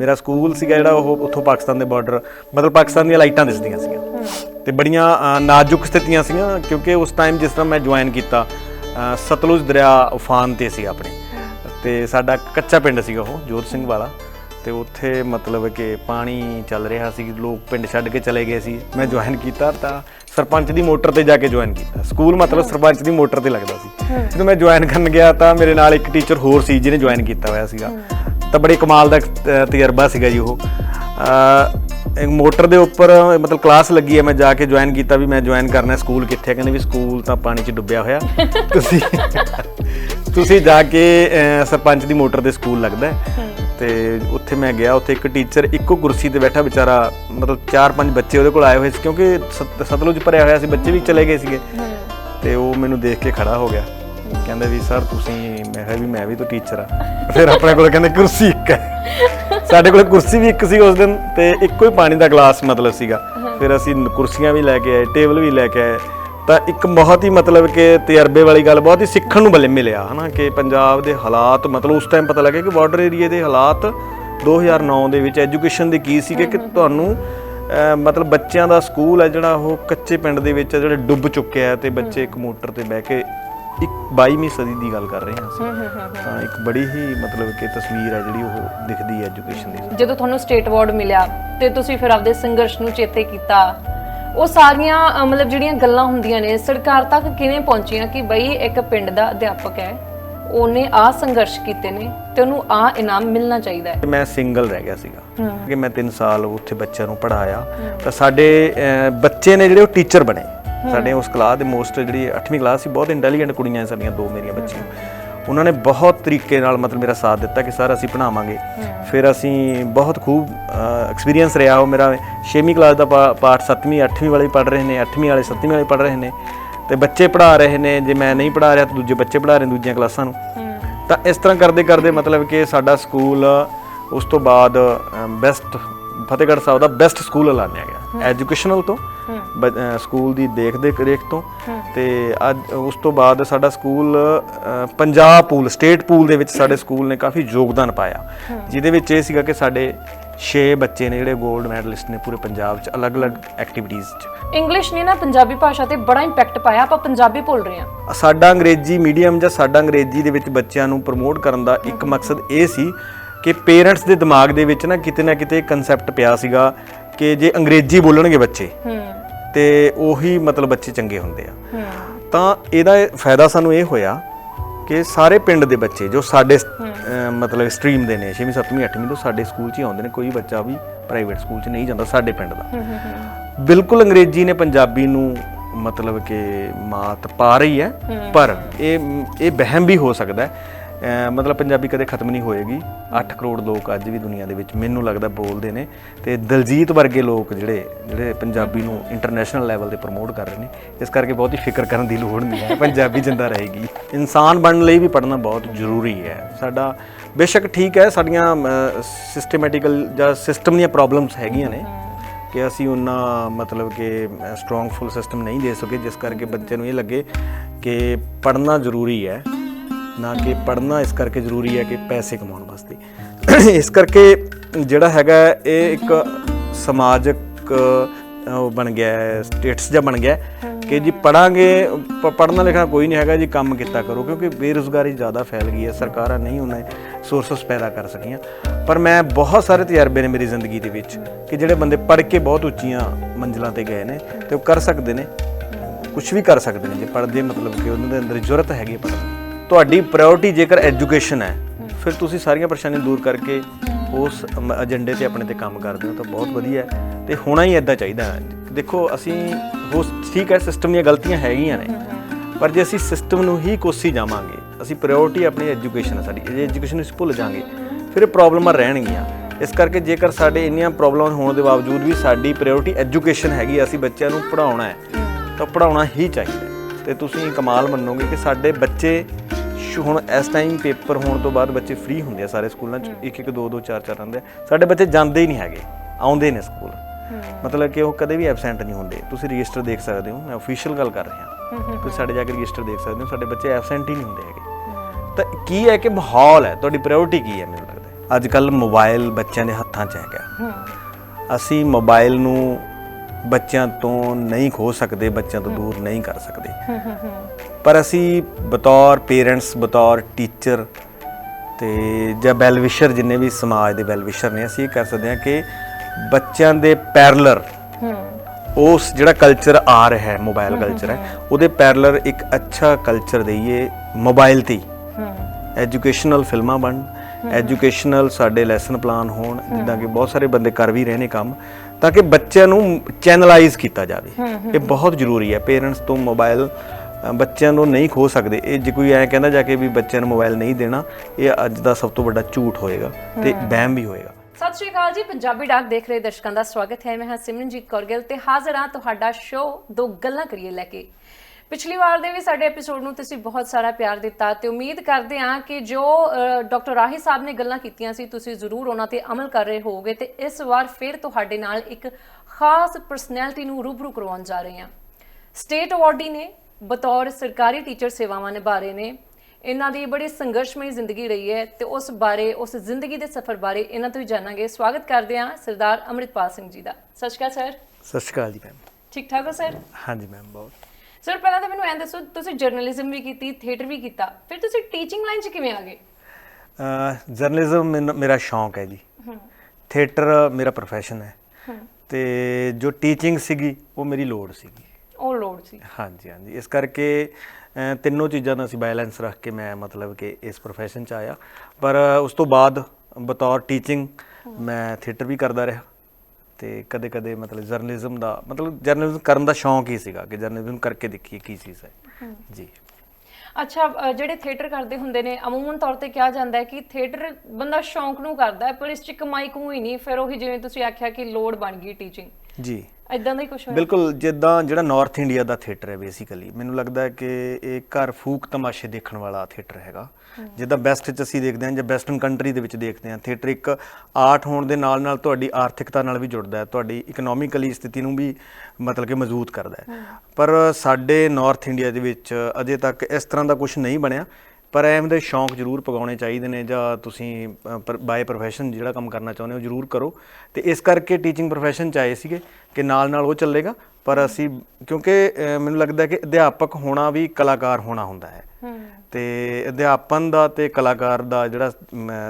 ਮੇਰਾ ਸਕੂਲ ਸੀਗਾ ਜਿਹੜਾ ਉਹ ਉੱਥੋਂ ਪਾਕਿਸਤਾਨ ਦੇ ਬਾਰਡਰ ਮਤਲਬ ਪਾਕਿਸਤਾਨ ਦੀਆਂ ਲਾਈਟਾਂ ਦਿਸਦੀਆਂ ਸੀਗੀਆਂ। ਤੇ ਬੜੀਆਂ ਅ, ਨਾਜ਼ੁਕ ਸਥਿਤੀਆਂ ਸੀਗੀਆਂ ਕਿਉਂਕਿ ਉਸ ਟਾਈਮ ਜਿਸ ਤਰ੍ਹਾਂ ਮੈਂ ਜੁਆਇਨ ਕੀਤਾ ਅ, ਸਤਲੁਜ ਦਰਿਆ ਉਫਾਨ ਤੇ ਸੀ ਆਪਣੇ। ਤੇ ਸਾਡਾ ਕੱਚਾ ਪਿੰਡ ਸੀਗਾ ਉਹ ਜੋਤ ਸਿੰਘ ਵਾਲਾ। ਤੇ ਉੱਥੇ ਮਤਲਬ ਕਿ ਪਾਣੀ ਚੱਲ ਰਿਹਾ ਸੀ ਲੋਕ ਪਿੰਡ ਛੱਡ ਕੇ ਚਲੇ ਗਏ ਸੀ। ਮੈਂ ਜੁਆਇਨ ਕੀਤਾ ਤਾਂ ਸਰਪੰਚ ਦੀ ਮੋਟਰ ਤੇ ਜਾ ਕੇ ਜੁਆਇਨ ਕੀਤਾ। ਸਕੂਲ ਮਤਲਬ ਸਰਪੰਚ ਦੀ ਮੋਟਰ ਤੇ ਲੱਗਦਾ ਸੀ। ਜਦੋਂ ਮੈਂ ਜੁਆਇਨ ਕਰਨ ਗਿਆ ਤਾਂ ਮੇਰੇ ਨਾਲ ਇੱਕ ਟੀਚਰ ਹੋਰ ਸੀ ਜਿਹਨੇ ਜੁਆਇਨ ਕੀਤਾ ਹੋਇਆ ਸੀਗਾ। ਤਾਂ ਬੜੇ ਕਮਾਲ ਦਾ ਤਜਰਬਾ ਸੀਗਾ ਜੀ ਉਹ। ਇੱਕ ਮੋਟਰ ਦੇ ਉੱਪਰ ਮਤਲਬ ਕਲਾਸ ਲੱਗੀ ਹੈ ਮੈਂ ਜਾ ਕੇ ਜੁਆਇਨ ਕੀਤਾ ਵੀ ਮੈਂ ਜੁਆਇਨ ਕਰਨਾ ਸਕੂਲ ਕਿੱਥੇ ਕਹਿੰਦੇ ਵੀ ਸਕੂਲ ਤਾਂ ਪਾਣੀ 'ਚ ਡੁੱਬਿਆ ਹੋਇਆ। ਤੁਸੀਂ ਤੁਸੀਂ ਜਾ ਕੇ ਸਰਪੰਚ ਦੀ ਮੋਟਰ ਦੇ ਸਕੂਲ ਲੱਗਦਾ। ਤੇ ਉੱਥੇ ਮੈਂ ਗਿਆ ਉੱਥੇ ਇੱਕ ਟੀਚਰ ਇੱਕੋ ਕੁਰਸੀ ਤੇ ਬੈਠਾ ਵਿਚਾਰਾ ਮਤਲਬ ਚਾਰ ਪੰਜ ਬੱਚੇ ਉਹਦੇ ਕੋਲ ਆਏ ਹੋਏ ਸੀ ਕਿਉਂਕਿ ਸਤ- ਸਤਲੁਜ ਭਰਿਆ ਹੋਇਆ ਸੀ ਬੱਚੇ ਵੀ ਚਲੇ ਗਏ ਸੀਗੇ। ਤੇ ਉਹ ਮੈਨੂੰ ਦੇਖ ਕੇ ਖੜਾ ਹੋ ਗਿਆ। ਕਹਿੰਦੇ ਵੀ ਸਰ ਤੁਸੀਂ ਮੈਂ ਕਿਹਾ ਵੀ ਮੈਂ ਵੀ ਤਾਂ ਟੀਚਰ ਆ ਫਿਰ ਆਪਣੇ ਕੋਲ ਕਹਿੰਦੇ ਕੁਰਸੀ ਇੱਕ ਹੈ। ਸਾਡੇ ਕੋਲ ਕੁਰਸੀ ਵੀ ਇੱਕ ਸੀ ਉਸ ਦਿਨ ਤੇ ਇੱਕੋ ਹੀ ਪਾਣੀ ਦਾ ਗਲਾਸ ਮਤਲਬ ਸੀਗਾ। ਫਿਰ ਅਸੀਂ ਕੁਰਸੀਆਂ ਵੀ ਲੈ ਕੇ ਆਏ ਟੇਬਲ ਵੀ ਲੈ ਕੇ ਆਏ। ਤਾਂ ਇੱਕ ਬਹੁਤ ਹੀ ਮਤਲਬ ਕਿ ਤਜਰਬੇ ਵਾਲੀ ਗੱਲ ਬਹੁਤ ਹੀ ਸਿੱਖਣ ਨੂੰ ਬਲੇ ਮਿਲਿਆ ਹਨਾ ਕਿ ਪੰਜਾਬ ਦੇ ਹਾਲਾਤ ਮਤਲਬ ਉਸ ਟਾਈਮ ਪਤਾ ਲੱਗਿਆ ਕਿ ਬਾਰਡਰ ਏਰੀਆ ਦੇ ਹਾਲਾਤ 2009 ਦੇ ਵਿੱਚ ਐਜੂਕੇਸ਼ਨ ਦੇ ਕੀ ਸੀਗੇ ਕਿ ਤੁਹਾਨੂੰ ਮਤਲਬ ਬੱਚਿਆਂ ਦਾ ਸਕੂਲ ਹੈ ਜਿਹੜਾ ਉਹ ਕੱਚੇ ਪਿੰਡ ਦੇ ਵਿੱਚ ਜਿਹੜੇ ਡੁੱਬ ਚੁੱਕਿਆ ਤੇ ਬੱਚੇ ਇੱਕ ਮੋਟਰ ਤੇ ਬਹਿ ਕੇ ਇੱਕ 22ਵੀਂ ਸਦੀ ਦੀ ਗੱਲ ਕਰ ਰਹੇ ਹਾਂ ਅਸੀਂ। ਤਾਂ ਇੱਕ ਬੜੀ ਹੀ ਮਤਲਬ ਕਿ ਤਸਵੀਰ ਹੈ ਜਿਹੜੀ ਉਹ ਦਿਖਦੀ ਹੈ ਐਜੂਕੇਸ਼ਨ ਦੀ। ਜਦੋਂ ਤੁਹਾਨੂੰ ਸਟੇਟ ਅਵਾਰਡ ਮਿਲਿਆ ਤੇ ਤੁਸੀਂ ਫਿਰ ਆਪਦੇ ਸੰਘਰਸ਼ ਨੂੰ ਚੇਤੇ ਕੀਤਾ ਉਹ ਸਾਰੀਆਂ ਮਤਲਬ ਜਿਹੜੀਆਂ ਗੱਲਾਂ ਹੁੰਦੀਆਂ ਨੇ ਸਰਕਾਰ ਤੱਕ ਕਿਵੇਂ ਪਹੁੰਚੀਆਂ ਕਿ ਬਈ ਇੱਕ ਪਿੰਡ ਦਾ ਅਧਿਆਪਕ ਹੈ ਉਹਨੇ ਆ ਸੰਘਰਸ਼ ਕੀਤੇ ਨੇ ਤੇ ਉਹਨੂੰ ਆ ਇਨਾਮ ਮਿਲਣਾ ਚਾਹੀਦਾ ਹੈ। ਮੈਂ ਸਿੰਗਲ ਰਹਿ ਗਿਆ ਸੀਗਾ। ਕਿ ਮੈਂ 3 ਸਾਲ ਉੱਥੇ ਬੱਚਿਆਂ ਨੂੰ ਪੜਾਇਆ ਤਾਂ ਸਾਡੇ ਬੱਚੇ ਨੇ ਜਿਹੜੇ ਉਹ ਟੀਚਰ ਬਣੇ। ਸਾਡੇ ਉਸ ਕਲਾਸ ਦੇ ਮੋਸਟ ਜਿਹੜੀ 8ਵੀਂ ਕਲਾਸ ਸੀ ਬਹੁਤ ਇੰਟੈਲੀਜੈਂਟ ਕੁੜੀਆਂ ਸਾਡੀਆਂ ਦੋ ਮੇਰੀਆਂ ਬੱਚੀਆਂ। ਉਹਨਾਂ ਨੇ ਬਹੁਤ ਤਰੀਕੇ ਨਾਲ ਮਤਲਬ ਮੇਰਾ ਸਾਥ ਦਿੱਤਾ ਕਿ ਸਰ ਅਸੀਂ ਪੜਾਵਾਂਗੇ ਫਿਰ ਅਸੀਂ ਬਹੁਤ ਖੂਬ ਐਕਸਪੀਰੀਅੰਸ ਰਿਹਾ ਉਹ ਮੇਰਾ। 6ਵੀਂ ਕਲਾਸ ਦਾ ਪਾ- ਪਾਠ 7ਵੀਂ 8ਵੀਂ ਵਾਲੇ ਪੜ ਰਹੇ ਨੇ 8ਵੀਂ ਵਾਲੇ 7ਵੀਂ ਵਾਲੇ ਪੜ ਰਹੇ ਨੇ। ਤੇ ਬੱਚੇ ਪੜਾ ਰਹੇ ਨੇ ਜੇ ਮੈਂ ਨਹੀਂ ਪੜਾ ਰਿਹਾ ਤਾਂ ਦੂਜੇ ਬੱਚੇ ਪੜਾ ਰਹੇ ਦੂਜੀਆਂ ਕਲਾਸਾਂ ਨੂੰ। ਤਾਂ ਇਸ ਤਰ੍ਹਾਂ ਕਰਦੇ ਕਰਦੇ ਮਤਲਬ ਕਿ ਸਾਡਾ ਸਕੂਲ ਉਸ ਤੋਂ ਬਾਅਦ ਬੈਸਟ ਫਤਿਹਗੜ੍ਹ ਸਾਹਿਬ ਦਾ ਬੈਸਟ ਸਕੂਲ ਐਲਾਨਿਆ ਗਿਆ। ਐਜੂਕੇਸ਼ਨਲ ਤੋਂ ਸਕੂਲ ਦੀ ਦੇਖ ਦੇਖ ਰੇਖ ਤੋਂ। ਤੇ ਅੱਜ ਉਸ ਤੋਂ ਬਾਅਦ ਸਾਡਾ school Punjab pool state pool ਦੇ ਵਿੱਚ ਸਾਡੇ ਸਕੂਲ ਨੇ ਕਾਫੀ ਯੋਗਦਾਨ ਪਾਇਆ। ਜਿਹਦੇ ਵਿੱਚ ਇਹ ਸੀਗਾ ਕਿ ਸਾਡੇ 6 ਬੱਚੇ ਨੇ ਜਿਹੜੇ 골ਡ ਮੈਡਲਿਸਟ ਨੇ ਪੂਰੇ ਪੰਜਾਬ 'ਚ ਅਲੱਗ-ਅਲੱਗ ਐਕਟੀਵਿਟੀਜ਼ 'ਚ। ਇੰਗਲਿਸ਼ ਨੇ ਨਾ ਪੰਜਾਬੀ ਭਾਸ਼ਾ ਤੇ ਬੜਾ ਇੰਪੈਕਟ ਪਾਇਆ ਆਪਾਂ ਪੰਜਾਬੀ ਭੁੱਲ ਰਹੇ ਹਾਂ। ਸਾਡਾ ਅੰਗਰੇਜ਼ੀ ਮੀਡੀਅਮ ਜਾਂ ਸਾਡਾ ਅੰਗਰੇਜ਼ੀ ਦੇ ਵਿੱਚ ਬੱਚਿਆਂ ਨੂੰ ਪ੍ਰਮੋਟ ਕਰਨ ਦਾ ਇੱਕ ਮਕਸਦ ਇਹ ਸੀ ਕਿ ਪੇਰੈਂਟਸ ਦੇ ਦਿਮਾਗ ਦੇ ਵਿੱਚ ਨਾ ਕਿਤੇ ਨਾ ਕਿਤੇ ਕਨਸੈਪਟ ਪਿਆ ਸੀਗਾ ਕਿ ਜੇ ਅੰਗਰੇਜ਼ੀ ਬੋਲਣਗੇ ਬੱਚੇ ਹੂੰ। ਤੇ ਉਹੀ ਮਤਲਬ ਬੱਚੇ ਚੰਗੇ ਹੁੰਦੇ ਆ। ਤਾਂ ਇਹਦਾ ਇਹ ਫਾਇਦਾ ਸਾਨੂੰ ਇਹ ਹੋਇਆ ਕਿ ਸਾਰੇ ਪਿੰਡ ਦੇ ਬੱਚੇ ਜੋ ਸਾਡੇ ਮਤਲਬ ਸਟਰੀਮ ਦੇ ਨੇ 6ਵੀਂ 7ਵੀਂ 8ਵੀਂ ਤੋਂ ਸਾਡੇ ਸਕੂਲ 'ਚ ਹੀ ਆਉਂਦੇ ਨੇ ਕੋਈ ਬੱਚਾ ਵੀ ਪ੍ਰਾਈਵੇਟ ਸਕੂਲ 'ਚ ਨਹੀਂ ਜਾਂਦਾ ਸਾਡੇ ਪਿੰਡ ਦਾ। ਬਿਲਕੁਲ ਅੰਗਰੇਜ਼ੀ ਨੇ ਪੰਜਾਬੀ ਨੂੰ ਮਤਲਬ ਕਿ ਮਾਤ ਪਾ ਰਹੀ ਹੈ ਪਰ ਇਹ ਇਹ ਵਹਿਮ ਵੀ ਹੋ ਸਕਦਾ ਹੈ ਮਤਲਬ ਪੰਜਾਬੀ ਕਦੇ ਖਤਮ ਨਹੀਂ ਹੋਏਗੀ। 8 ਕਰੋੜ ਲੋਕ ਅੱਜ ਵੀ ਦੁਨੀਆ ਦੇ ਵਿੱਚ ਮੈਨੂੰ ਲੱਗਦਾ ਬੋਲਦੇ ਨੇ ਤੇ ਦਲਜੀਤ ਵਰਗੇ ਲੋਕ ਜਿਹੜੇ ਜਿਹੜੇ ਪੰਜਾਬੀ ਨੂੰ ਇੰਟਰਨੈਸ਼ਨਲ ਲੈਵਲ ਤੇ ਪ੍ਰਮੋਟ ਕਰ ਰਹੇ ਨੇ, ਇਸ ਕਰਕੇ ਬਹੁਤ ਹੀ ਫਿਕਰ ਕਰਨ ਦੀ ਲੋੜ ਨਹੀਂ ਹੈ, ਪੰਜਾਬੀ ਜਿੰਦਾ ਰਹੇਗੀ। ਇਨਸਾਨ ਬਣਨ ਲਈ ਵੀ ਪੜ੍ਹਨਾ ਬਹੁਤ ਜ਼ਰੂਰੀ ਹੈ। ਸਾਡਾ ਬੇਸ਼ੱਕ ਠੀਕ ਹੈ, ਸਾਡੀਆਂ ਸਿਸਟਮੈਟੀਕਲ ਜਾਂ ਸਿਸਟਮ ਦੀਆਂ ਪ੍ਰੋਬਲਮਸ ਹੈਗੀਆਂ ਨੇ ਕਿ ਅਸੀਂ ਉਹਨਾਂ, ਮਤਲਬ ਕਿ ਸਟਰੋਂਗਫੁਲ ਸਿਸਟਮ ਨਹੀਂ ਦੇ ਸਕੇ, ਜਿਸ ਕਰਕੇ ਬੱਚੇ ਨੂੰ ਇਹ ਲੱਗੇ ਕਿ ਪੜ੍ਹਨਾ ਜ਼ਰੂਰੀ ਹੈ। ਨਾ ਕਿ ਪੜ੍ਹਨਾ ਇਸ ਕਰਕੇ ਜ਼ਰੂਰੀ ਹੈ ਕਿ ਪੈਸੇ ਕਮਾਉਣ ਵਾਸਤੇ। ਇਸ ਕਰਕੇ ਜਿਹੜਾ ਹੈਗਾ ਇਹ ਇੱਕ ਸਮਾਜਿਕ ਉਹ ਬਣ ਗਿਆ ਸਟੇਟਸ ਜਾਂ ਬਣ ਗਿਆ ਕਿ ਜੀ ਪੜਾਂਗੇ ਪੜ੍ਹਨਾ ਲਿਖਣਾ ਕੋਈ ਨਹੀਂ ਹੈਗਾ ਜੀ, ਕੰਮ ਕੀਤਾ ਕਰੋ, ਕਿਉਂਕਿ ਬੇਰੁਜ਼ਗਾਰੀ ਜ਼ਿਆਦਾ ਫੈਲ ਗਈ ਹੈ, ਸਰਕਾਰਾਂ ਨਹੀਂ ਉਹਨਾਂ ਸੋਰਸਸ ਪੈਦਾ ਕਰ ਸਕੀਆਂ। ਪਰ ਮੈਂ ਬਹੁਤ ਸਾਰੇ ਤਜਰਬੇ ਨੇ ਮੇਰੀ ਜ਼ਿੰਦਗੀ ਦੇ ਵਿੱਚ ਕਿ ਜਿਹੜੇ ਬੰਦੇ ਪੜ੍ਹ ਕੇ ਬਹੁਤ ਉੱਚੀਆਂ ਮੰਜ਼ਿਲਾਂ ਤੇ ਗਏ ਨੇ ਤੇ ਉਹ ਕਰ ਸਕਦੇ ਨੇ ਕੁਝ ਵੀ ਕਰ ਸਕਦੇ ਨੇ, ਜੇ ਪੜ੍ਹਦੇ ਮਤਲਬ ਕਿ ਉਹਨਾਂ ਦੇ ਅੰਦਰ ਜ਼ਰੂਰਤ ਹੈਗੀ ਹੈ ਪੜ੍ਹਨ ਦੀ। ਤੁਹਾਡੀ ਪ੍ਰਾਇੋਰਟੀ ਜੇਕਰ ਐਜੂਕੇਸ਼ਨ ਹੈ, ਫਿਰ ਤੁਸੀਂ ਸਾਰੀਆਂ ਪਰੇਸ਼ਾਨੀਆਂ ਦੂਰ ਕਰਕੇ ਉਸ ਏਜੰਡੇ ਤੇ ਆਪਣੇ ਤੇ ਕੰਮ ਕਰਦੇ ਹੋ, ਤਾਂ ਬਹੁਤ ਵਧੀਆ ਹੈ। ਤੇ ਹੋਣਾ ਹੀ ਇਦਾਂ ਚਾਹੀਦਾ ਹੈ। ਦੇਖੋ, ਅਸੀਂ ਹੋ ਠੀਕ ਹੈ ਸਿਸਟਮ ਦੀਆਂ ਗਲਤੀਆਂ ਹੈਗੀਆਂ ਨੇ, ਪਰ ਜੇ ਅਸੀਂ ਸਿਸਟਮ ਨੂੰ ਹੀ ਕੋਸੀ ਜਾਵਾਂਗੇ, ਅਸੀਂ ਪ੍ਰਾਇੋਰਟੀ ਆਪਣੀ ਐਜੂਕੇਸ਼ਨ ਹੈ ਸਾਡੀ, ਜੇ ਐਜੂਕੇਸ਼ਨ ਅਸੀਂ ਭੁੱਲ ਜਾਾਂਗੇ ਫਿਰ ਇਹ ਪ੍ਰੋਬਲਮਾਂ ਰਹਿਣਗੀਆਂ। ਇਸ ਕਰਕੇ ਜੇਕਰ ਸਾਡੇ ਇੰਨੀਆਂ ਪ੍ਰੋਬਲਮਾਂ ਹੋਣ ਦੇ ਬਾਵਜੂਦ ਵੀ ਸਾਡੀ ਪ੍ਰਾਇੋਰਟੀ ਐਜੂਕੇਸ਼ਨ ਹੈਗੀ ਅਸੀਂ ਬੱਚਿਆਂ ਨੂੰ ਪੜ੍ਹਾਉਣਾ ਹੈ, ਤਾਂ ਪੜ੍ਹਾਉਣਾ ਹੀ ਚਾਹੀਦਾ ਹੈ। ਤੇ ਤੁਸੀਂ ਕਮਾਲ ਮੰਨੋਗੇ ਕਿ ਸਾਡੇ ਬੱਚੇ ਹੁਣ ਇਸ ਟਾਈਮ ਪੇਪਰ ਹੋਣ ਤੋਂ ਬਾਅਦ ਬੱਚੇ ਫ੍ਰੀ ਹੁੰਦੇ ਆ ਸਾਰੇ ਸਕੂਲਾਂ 'ਚ। ਇੱਕ ਇੱਕ ਦੋ ਦੋ ਚਾਰ ਚਾਰ ਆਉਂਦੇ ਆ। ਸਾਡੇ ਬੱਚੇ ਜਾਂਦੇ ਹੀ ਨਹੀਂ ਹੈਗੇ। ਆਉਂਦੇ ਨੇ ਸਕੂਲ। ਮਤਲਬ ਕਿ ਉਹ ਕਦੇ ਵੀ ਐਬਸੈਂਟ ਨਹੀਂ ਹੁੰਦੇ। ਤੁਸੀਂ ਰਜਿਸਟਰ ਦੇਖ ਸਕਦੇ ਹੋ। ਮੈਂ ਅਫੀਸ਼ੀਅਲ ਗੱਲ ਕਰ ਰਿਹਾ। ਤੁਸੀਂ ਸਾਡੇ ਜਾ ਕੇ ਰਜਿਸਟਰ ਦੇਖ ਸਕਦੇ ਹੋ। ਸਾਡੇ ਬੱਚੇ ਐਬਸੈਂਟ ਹੀ ਨਹੀਂ ਹੁੰਦੇ ਹੈਗੇ। ਤਾਂ ਕੀ ਹੈ ਕਿ ਮਾਹੌਲ ਹੈ? ਤੁਹਾਡੀ ਪ੍ਰਾਇੋਰਟੀ ਕੀ ਹੈ ਮੈਨੂੰ ਲੱਗਦਾ ਅੱਜ ਕੱਲ ਮੋਬਾਈਲ ਬੱਚਿਆਂ ਦੇ ਹੱਥਾਂ 'ਚ ਹੈਗਾ। ਅਸੀਂ ਮੋਬਾਈਲ ਨੂੰ ਬੱਚਿਆਂ ਤੋਂ ਨਹੀਂ ਖੋ ਸਕਦੇ ਬੱਚਿਆਂ ਤੋਂ ਦੂਰ ਨਹੀਂ ਕਰ ਸਕਦੇ। ਪਰ ਅਸੀਂ ਬਤੌਰ ਪੇਰੈਂਟਸ ਬਤੌਰ ਟੀਚਰ ਤੇ ਜਾਂ ਵੈਲਵਿਸ਼ਰ ਜਿੰਨੇ ਵੀ ਸਮਾਜ ਦੇ ਵੈਲਵਿਸ਼ਰ ਨੇ ਅਸੀਂ ਇਹ ਕਰ ਸਕਦੇ ਹਾਂ ਕਿ ਬੱਚਿਆਂ ਦੇ ਪੈਰਲਰ ਉਸ ਜਿਹੜਾ ਕਲਚਰ ਆ ਰਿਹਾ ਹੈ ਮੋਬਾਈਲ ਕਲਚਰ ਹੈ ਉਹਦੇ ਪੈਰਲਰ ਇੱਕ ਅੱਛਾ ਕਲਚਰ ਦੇਈਏ ਮੋਬਾਈਲ ਤੇ ਐਜੂਕੇਸ਼ਨਲ ਫਿਲਮਾਂ ਬਣ ਐਜੂਕੇਸ਼ਨਲ ਸਾਡੇ ਲੈਸਨ ਪਲਾਨ ਹੋਣ ਜਿੱਦਾਂ ਕਿ ਬਹੁਤ ਸਾਰੇ ਬੰਦੇ ਕਰ ਵੀ ਰਹੇ ਨੇ ਕੰਮ ਤਾਂ ਕਿ ਬੱਚਿਆਂ ਨੂੰ ਚੈਨਲਾਈਜ਼ ਕੀਤਾ ਜਾਵੇ। ਇਹ ਬਹੁਤ ਜ਼ਰੂਰੀ ਹੈ। ਪੇਰੈਂਟਸ ਤੋਂ ਮੋਬਾਈਲ ਬੱਚਿਆਂ ਨੂੰ ਨਹੀਂ ਖੋ ਸਕਦੇ। ਇਹ ਜੇ ਕੋਈ ਐ ਕਹਿੰਦਾ ਜਾ ਕੇ ਵੀ ਬੱਚਿਆਂ ਨੂੰ ਮੋਬਾਈਲ ਨਹੀਂ ਦੇਣਾ ਇਹ ਅੱਜ ਦਾ ਸਭ ਤੋਂ ਵੱਡਾ ਝੂਠ ਹੋਏਗਾ ਤੇ ਵਹਿਮ ਵੀ ਹੋਏਗਾ। ਸਤਿ ਸ਼੍ਰੀ ਅਕਾਲ ਜੀ ਪੰਜਾਬੀ ਡਾਕ ਦੇਖ ਰਹੇ ਦਰਸ਼ਕਾਂ ਦਾ ਸਵਾਗਤ ਹੈ। ਮੈਂ ਹਾਂ ਸਿਮਰਨਜੀਤ ਕੌਰ ਗਿੱਲ ਤੇ ਹਾਜ਼ਰ ਹਾਂ ਤੁਹਾਡਾ ਸ਼ੋਅ ਦੋ ਗੱਲਾਂ ਕਰੀਏ ਲੈ ਕੇ। ਪਿਛਲੀ ਵਾਰ ਦੇ ਵੀ ਸਾਡੇ ਐਪੀਸੋਡ ਨੂੰ ਤੁਸੀਂ ਬਹੁਤ ਸਾਰਾ ਪਿਆਰ ਦਿੱਤਾ ਤੇ ਉਮੀਦ ਕਰਦੇ ਹਾਂ ਕਿ ਜੋ ਡਾਕਟਰ ਰਾਹੀ ਸਾਹਿਬ ਨੇ ਗੱਲਾਂ ਕੀਤੀਆਂ ਸੀ ਤੁਸੀਂ ਜ਼ਰੂਰ ਉਹਨਾਂ ਤੇ ਅਮਲ ਕਰ ਰਹੇ ਹੋਵੋਗੇ ਤੇ ਇਸ ਵਾਰ ਫਿਰ ਤੁਹਾਡੇ ਨਾਲ ਇੱਕ ਖਾਸ ਪਰਸਨੈਲਿਟੀ ਨੂੰ ਰੂਬਰੂ ਕਰਵਾਉਣ ਜਾ ਰਹੇ ਹਾਂ। ਸਟੇਟ ਅਵਾਰਡੀ ਨੇ ਬਤੌਰ ਸਰਕਾਰੀ ਟੀਚਰ ਸੇਵਾਵਾਂ ਨਿਭਾ ਰਹੇ ਨੇ। ਇਹਨਾਂ ਦੀ ਬੜੀ ਸੰਘਰਸ਼ਮਈ ਜ਼ਿੰਦਗੀ ਰਹੀ ਹੈ ਤੇ ਉਸ ਬਾਰੇ ਉਸ ਜ਼ਿੰਦਗੀ ਦੇ ਸਫ਼ਰ ਬਾਰੇ ਇਹਨਾਂ ਤੋਂ ਹੀ ਜਾਣਾਂਗੇ ਸਵਾਗਤ ਕਰਦੇ ਹਾਂ ਸਰਦਾਰ ਅੰਮ੍ਰਿਤਪਾਲ ਸਿੰਘ ਜੀ ਦਾ। ਸਤਿ ਸ਼੍ਰੀ ਅਕਾਲ ਸਰ। ਸਤਿ ਸ਼੍ਰੀ ਅਕਾਲ ਜੀ ਮੈਮ। ਠੀਕ ਠਾਕ ਹੋ ਸਰ? ਹਾਂਜੀ ਮੈਮ ਬਹੁਤ। ਸਰ ਪਹਿਲਾਂ ਤਾਂ ਮੈਨੂੰ ਐਂ ਦੱਸੋ ਤੁਸੀਂ ਜਰਨਲਿਜ਼ਮ ਵੀ ਕੀਤੀ ਥੀਏਟਰ ਵੀ ਕੀਤਾ ਫਿਰ ਤੁਸੀਂ ਟੀਚਿੰਗ ਲਾਈਨ 'ਚ ਕਿਵੇਂ ਆ ਗਏ? ਜਰਨਲਿਜ਼ਮ ਮੇਰਾ ਸ਼ੌਂਕ ਹੈ ਜੀ। ਥੀਏਟਰ ਮੇਰਾ ਪ੍ਰੋਫੈਸ਼ਨ ਹੈ। ਤੇ ਜੋ ਟੀਚਿੰਗ ਸੀਗੀ ਉਹ ਮੇਰੀ ਲੋੜ ਸੀਗੀ। ਸੀ ਹਾਂਜੀ ਹਾਂਜੀ। ਇਸ ਕਰਕੇ ਤਿੰਨੋਂ ਚੀਜ਼ਾਂ ਦਾ ਅਸੀਂ ਬੈਲੈਂਸ ਰੱਖ ਕੇ ਮੈਂ ਮਤਲਬ ਕਿ ਇਸ profession ਚ ਆਇਆ। ਪਰ ਉਸ ਤੋਂ ਬਾਅਦ ਬਤੌਰ ਟੀਚਿੰਗ ਮੈਂ ਥੀਏਟਰ ਵੀ ਕਰਦਾ ਰਿਹਾ। ਤੇ ਕਦੇ ਕਦੇ ਮਤਲਬ ਜਰਨਲਿਜ਼ਮ ਦਾ ਮਤਲਬ ਜਰਨਲਿਜ਼ਮ ਕਰਨ ਦਾ ਸ਼ੌਂਕ ਹੀ ਸੀਗਾ ਕਿ ਜਰਨਲਿਜ਼ਮ ਕਰਕੇ ਦੇਖੀਏ ਕੀ ਚੀਜ਼ ਹੈ। ਜੀ। ਅੱਛਾ ਜਿਹੜੇ ਥੀਏਟਰ ਕਰਦੇ ਹੁੰਦੇ ਨੇ ਅਮੂਮਨ ਤੌਰ ਤੇ ਕਿਹਾ ਜਾਂਦਾ ਹੈ ਕਿ ਥੀਏਟਰ ਬੰਦਾ ਸ਼ੌਂਕ ਨੂੰ ਕਰਦਾ ਹੈ ਪਰ ਇਸ 'ਚ ਕਮਾਈ ਕੋਈ ਨਹੀਂ ਫਿਰ ਉਹੀ ਜਿਵੇਂ ਤੁਸੀਂ ਆਖਿਆ ਕਿ ਲੋੜ ਬਣ ਗਈ ਟੀਚਿੰਗ ਜੀ। ਇਦਾਂ ਦਾ ਹੀ ਕੁਝ ਹੋਇਆ? ਬਿਲਕੁਲ ਜਿੱਦਾਂ ਜਿਹੜਾ ਨਾਰਥ ਇੰਡੀਆ ਦਾ ਥੀਏਟਰ ਹੈ ਬੇਸਿਕਲੀ ਮੈਨੂੰ ਲੱਗਦਾ ਹੈ ਕਿ ਇਹ ਘਰ ਫੂਕ ਤਮਾਸ਼ੇ ਦੇਖਣ ਵਾਲਾ ਥੀਏਟਰ ਹੈਗਾ। ਜਿੱਦਾਂ ਬੈਸਟ ਚ ਅਸੀਂ ਦੇਖਦੇ ਹਾਂ ਜਾਂ ਵੈਸਟਰਨ ਕੰਟਰੀ ਦੇ ਵਿੱਚ ਦੇਖਦੇ ਹਾਂ ਥੀਏਟਰ ਇੱਕ ਆਰਟ ਹੋਣ ਦੇ ਨਾਲ ਨਾਲ ਤੁਹਾਡੀ ਆਰਥਿਕਤਾ ਨਾਲ ਵੀ ਜੁੜਦਾ ਹੈ ਤੁਹਾਡੀ ਇਕਨੋਮਿਕਲੀ ਸਥਿਤੀ ਨੂੰ ਵੀ ਮਤਲਬ ਕਿ ਮਜ਼ਬੂਤ ਕਰਦਾ ਹੈ। ਪਰ ਸਾਡੇ ਨਾਰਥ ਇੰਡੀਆ ਦੇ ਵਿੱਚ ਅਜੇ ਤੱਕ ਇਸ ਤਰ੍ਹਾਂ ਦਾ ਕੁਝ ਨਹੀਂ ਬਣਿਆ। ਪਰ ਐਵੇਂ ਦੇ ਸ਼ੌਂਕ ਜ਼ਰੂਰ ਪਗਾਉਣੇ ਚਾਹੀਦੇ ਨੇ ਜਾਂ ਤੁਸੀਂ ਬਾਏ ਪ੍ਰੋਫੈਸ਼ਨ ਜਿਹੜਾ ਕੰਮ ਕਰਨਾ ਚਾਹੁੰਦੇ ਹੋ ਜ਼ਰੂਰ ਕਰੋ। ਤੇ ਇਸ ਕਰਕੇ ਟੀਚਿੰਗ ਪ੍ਰੋਫੈਸ਼ਨ ਚ ਆਏ ਸੀਗੇ ਕਿ ਨਾਲ ਨਾਲ ਉਹ ਚੱਲੇਗਾ ਪਰ ਅਸੀਂ ਕਿਉਂਕਿ ਮੈਨੂੰ ਲੱਗਦਾ ਕਿ ਅਧਿਆਪਕ ਹੋਣਾ ਵੀ ਕਲਾਕਾਰ ਹੋਣਾ ਹੁੰਦਾ ਹੈ। ਤੇ ਅਧਿਆਪਨ ਦਾ ਤੇ ਕਲਾਕਾਰ ਦਾ ਜਿਹੜਾ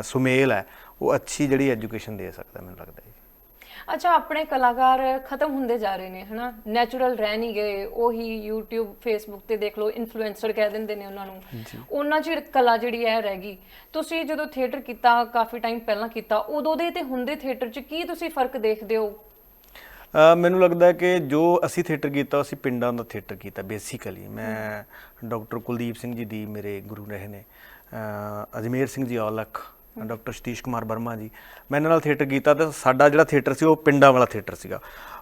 ਸੁਮੇਲ ਹੈ ਉਹ ਅੱਛੀ ਜਿਹੜੀ ਐਜੂਕੇਸ਼ਨ ਦੇ ਸਕਦਾ ਮੈਨੂੰ ਲੱਗਦਾ ਅੱਛਾ ਆਪਣੇ ਕਲਾਕਾਰ ਖਤਮ ਹੁੰਦੇ ਜਾ ਰਹੇ ਨੇ ਹਨਾ? ਨੈਚੁਰਲ ਰਹਿ ਨਹੀਂ ਗਏ ਉਹੀ YouTube Facebook ਤੇ ਦੇਖ ਲਓ ਇਨਫਲੂਐਂਸਰ ਕਹਿ ਦਿੰਦੇ ਨੇ ਉਹਨਾਂ ਨੂੰ। ਉਹਨਾਂ 'ਚ ਕਲਾ ਜਿਹੜੀ ਹੈ ਰਹਿ ਗਈ। ਤੁਸੀਂ ਜਦੋਂ ਥੀਏਟਰ ਕੀਤਾ ਕਾਫੀ ਟਾਈਮ ਪਹਿਲਾਂ ਕੀਤਾ ਉਦੋਂ ਦੇ ਤੇ ਹੁੰਦੇ ਥੀਏਟਰ 'ਚ ਕੀ ਤੁਸੀਂ ਫ਼ਰਕ ਦੇਖਦੇ ਹੋ? ਮੈਨੂੰ ਲੱਗਦਾ ਕਿ ਜੋ ਅਸੀਂ ਥੀਏਟਰ ਕੀਤਾ ਅਸੀਂ ਪਿੰਡਾਂ ਦਾ ਥੀਏਟਰ ਕੀਤਾ ਬੇਸਿਕਲੀ ਮੈਂ ਡਾਕਟਰ ਕੁਲਦੀਪ ਸਿੰਘ ਜੀ ਦੀ ਮੇਰੇ ਗੁਰੂ ਰਹੇ ਨੇ। ਅਜਮੇਰ ਸਿੰਘ ਜੀ ਔਲਖ ਡਾਕਟਰ ਸਤੀਸ਼ ਕੁਮਾਰ ਵਰਮਾ ਜੀ। ਮੈਂ ਇਹਨਾਂ ਨਾਲ ਥੀਏਟਰ ਕੀਤਾ ਤਾਂ ਸਾਡਾ ਜਿਹੜਾ ਥੀਏਟਰ ਸੀ, ਉਹ ਪਿੰਡਾਂ ਵਾਲਾ ਥੀਏਟਰ ਸੀਗਾ।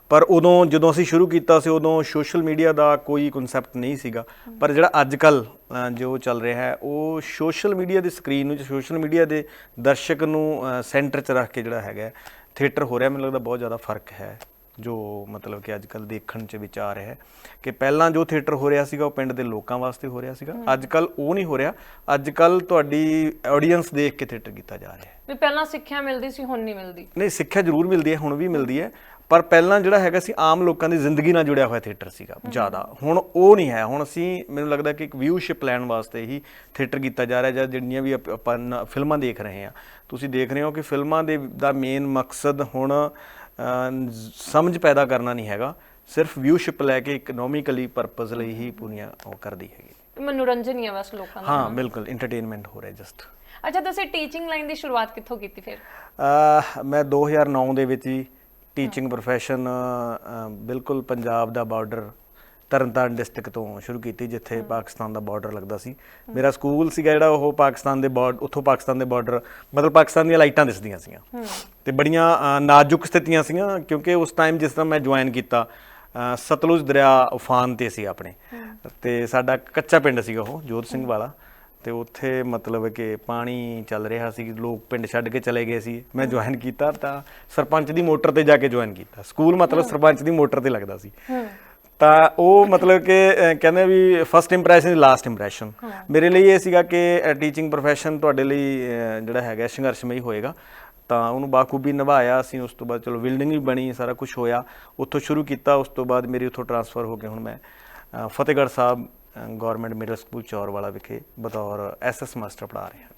ਪਰ ਉਦੋਂ ਜਦੋਂ ਅਸੀਂ ਸ਼ੁਰੂ ਕੀਤਾ ਸੀ, ਉਦੋਂ ਸੋਸ਼ਲ ਮੀਡੀਆ ਦਾ ਕੋਈ ਕਨਸੈਪਟ ਨਹੀਂ ਸੀਗਾ। ਪਰ ਜਿਹੜਾ ਅੱਜ ਕੱਲ ਜੋ ਚੱਲ ਰਿਹਾ ਹੈ, ਉਹ ਸੋਸ਼ਲ ਮੀਡੀਆ ਦੀ ਸਕਰੀਨ ਨੂੰ ਸੋਸ਼ਲ ਮੀਡੀਆ ਦੇ ਦਰਸ਼ਕ ਨੂੰ ਸੈਂਟਰ 'ਚ ਰੱਖ ਕੇ ਜਿਹੜਾ ਹੈਗਾ ਥੀਏਟਰ ਹੋ ਰਿਹਾ। ਮੈਨੂੰ ਲੱਗਦਾ ਬਹੁਤ ਜ਼ਿਆਦਾ ਫ਼ਰਕ ਹੈ। ਜੋ ਮਤਲਬ ਕਿ ਅੱਜ ਕੱਲ ਦੇਖਣ ਚ ਵਿਚਾਰ ਹੈ ਕਿ ਪਹਿਲਾਂ ਜੋ ਥੀਏਟਰ ਹੋ ਰਿਹਾ ਸੀਗਾ ਉਹ ਪਿੰਡ ਦੇ ਲੋਕਾਂ ਵਾਸਤੇ ਹੋ ਰਿਹਾ ਸੀਗਾ। ਅੱਜ ਕੱਲ ਉਹ ਨਹੀਂ ਹੋ ਰਿਹਾ। ਅੱਜ ਕੱਲ ਤੁਹਾਡੀ ਆਡੀਅנס ਦੇਖ ਕੇ ਥੀਏਟਰ ਕੀਤਾ ਜਾ ਰਿਹਾ ਹੈ। ਵੀ ਪਹਿਲਾਂ ਸਿੱਖਿਆ ਮਿਲਦੀ ਸੀ ਹੁਣ ਨਹੀਂ ਮਿਲਦੀ। ਨਹੀਂ ਸਿੱਖਿਆ ਜ਼ਰੂਰ ਮਿਲਦੀ ਹੈ ਹੁਣ ਵੀ ਮਿਲਦੀ ਹੈ। ਪਰ ਪਹਿਲਾਂ ਜਿਹੜਾ ਹੈਗਾ ਸੀ ਆਮ ਲੋਕਾਂ ਦੀ ਜ਼ਿੰਦਗੀ ਨਾਲ ਜੁੜਿਆ ਹੋਇਆ ਥੀਏਟਰ ਸੀਗਾ ਜ਼ਿਆਦਾ। ਹੁਣ ਉਹ ਨਹੀਂ ਹੈ। ਹੁਣ ਅਸੀਂ ਮੈਨੂੰ ਲੱਗਦਾ ਕਿ ਇੱਕ ਵਿਊਸ਼ਿਪ ਲੈਣ ਵਾਸਤੇ ਹੀ ਥੀਏਟਰ ਕੀਤਾ ਜਾ ਰਿਹਾ ਜਾਂ ਜਿਹੜੀਆਂ ਵੀ ਆਪ- ਫਿਲਮਾਂ ਦੇਖ ਰਹੇ ਹਾਂ। ਤੁਸੀਂ ਦੇਖ ਰਹੇ ਹੋ ਕਿ ਫਿਲਮਾਂ ਦੇ ਦਾ ਮੇਨ ਮਕਸਦ ਹੁਣ ਸਮਝ ਪੈਦਾ ਕਰਨਾ ਨਹੀਂ ਹੈਗਾ। ਸਿਰਫ ਵਿਊਸ਼ਿਪ ਲੈ ਕੇ ਇਕਨੋਮਿਕਲੀ ਪਰਪਸ ਲਈ ਹੀ ਪੂਰੀਆਂ ਉਹ ਕਰਦੀ ਹੈਗੀ। ਮਨੋਰੰਜਨ ਹੀ ਆ ਬਸ ਲੋਕਾਂ ਦਾ ਹਾਂ ਬਿਲਕੁਲ ਐਂਟਰਟੇਨਮੈਂਟ ਹੋ ਰਿਹਾ ਜਸਟ ਅੱਛਾ ਤੁਸੀਂ ਟੀਚਿੰਗ ਲਾਈਨ ਦੀ ਸ਼ੁਰੂਆਤ ਕਿੱਥੋਂ ਕੀਤੀ ਫਿਰ? ਮੈਂ 2009 ਦੇ ਵਿੱਚ ਹੀ ਟੀਚਿੰਗ ਅਹ, ਬਿਲਕੁਲ ਪੰਜਾਬ ਦਾ ਬਾਰਡਰ ਤਰਨਤਾਰਨ ਡਿਸਟ੍ਰਿਕਟ ਤੋਂ ਸ਼ੁਰੂ ਕੀਤੀ ਜਿੱਥੇ ਪਾਕਿਸਤਾਨ ਦਾ ਬਾਰਡਰ ਲੱਗਦਾ ਸੀ। ਮੇਰਾ ਸਕੂਲ ਸੀਗਾ ਜਿਹੜਾ ਉਹ ਪਾਕਿਸਤਾਨ ਦੇ ਬਾਰਡਰ ਉੱਥੋਂ ਪਾਕਿਸਤਾਨ ਦੇ ਬਾਰਡਰ ਮਤਲਬ ਪਾਕਿਸਤਾਨ ਦੀਆਂ ਲਾਈਟਾਂ ਦਿਸਦੀਆਂ ਸੀਗੀਆਂ ਤੇ ਬੜੀਆਂ ਨਾਜ਼ੁਕ ਸਥਿਤੀਆਂ ਸੀਗੀਆਂ ਕਿਉਂਕਿ ਉਸ ਟਾਈਮ ਜਿਸ ਤਰ੍ਹਾਂ ਮੈਂ ਜੁਆਇਨ ਕੀਤਾ ਸਤਲੁਜ ਦਰਿਆ ਉਫਾਨ ਤੇ ਸੀ ਆਪਣੇ। ਤੇ ਸਾਡਾ ਕੱਚਾ ਪਿੰਡ ਸੀਗਾ ਉਹ ਜੋਤ ਸਿੰਘ ਵਾਲਾ। ਤੇ ਉੱਥੇ ਮਤਲਬ ਕਿ ਪਾਣੀ ਚੱਲ ਰਿਹਾ ਸੀ ਲੋਕ ਪਿੰਡ ਛੱਡ ਕੇ ਚਲੇ ਗਏ ਸੀ। ਮੈਂ ਜੁਆਇਨ ਕੀਤਾ ਤਾਂ ਸਰਪੰਚ ਦੀ ਮੋਟਰ ਤੇ ਜਾ ਕੇ ਜੁਆਇਨ ਕੀਤਾ। ਸਕੂਲ ਮਤਲਬ ਸਰਪੰਚ ਦੀ ਮੋਟਰ ਤੇ ਲੱਗਦਾ ਸੀ। ਤਾਂ ਉਹ ਮਤਲਬ ਕਿ ਅਹ, ਕਹਿੰਦੇ ਵੀ first impression is last impression ਮੇਰੇ ਲਈ ਇਹ ਸੀਗਾ ਕਿ ਟੀਚਿੰਗ profession ਤੁਹਾਡੇ ਲਈ ਅਹ, ਜਿਹੜਾ ਹੈਗਾ ਸੰਘਰਸ਼ਮਈ ਹੋਏਗਾ। ਤਾਂ ਉਹਨੂੰ ਬਾਖੂਬੀ ਨਿਭਾਇਆ ਅਸੀਂ ਉਸ ਤੋਂ ਬਾਅਦ ਚਲੋ ਬਿਲਡਿੰਗ ਵੀ ਬਣੀ ਸਾਰਾ ਕੁਝ ਹੋਇਆ। ਉੱਥੋਂ ਸ਼ੁਰੂ ਕੀਤਾ ਉਸ ਤੋਂ ਬਾਅਦ ਮੇਰੀ ਉੱਥੋਂ ਟਰਾਂਸਫਰ ਹੋ ਕੇ ਹੁਣ ਮੈਂ ਅਹ, Fatehgarh Sahib government middle school Chaurwala ਵਿਖੇ ਬਤੌਰ ਐਸਐਸ ਮਾਸਟਰ ਪੜ੍ਹਾ ਰਿਹਾ।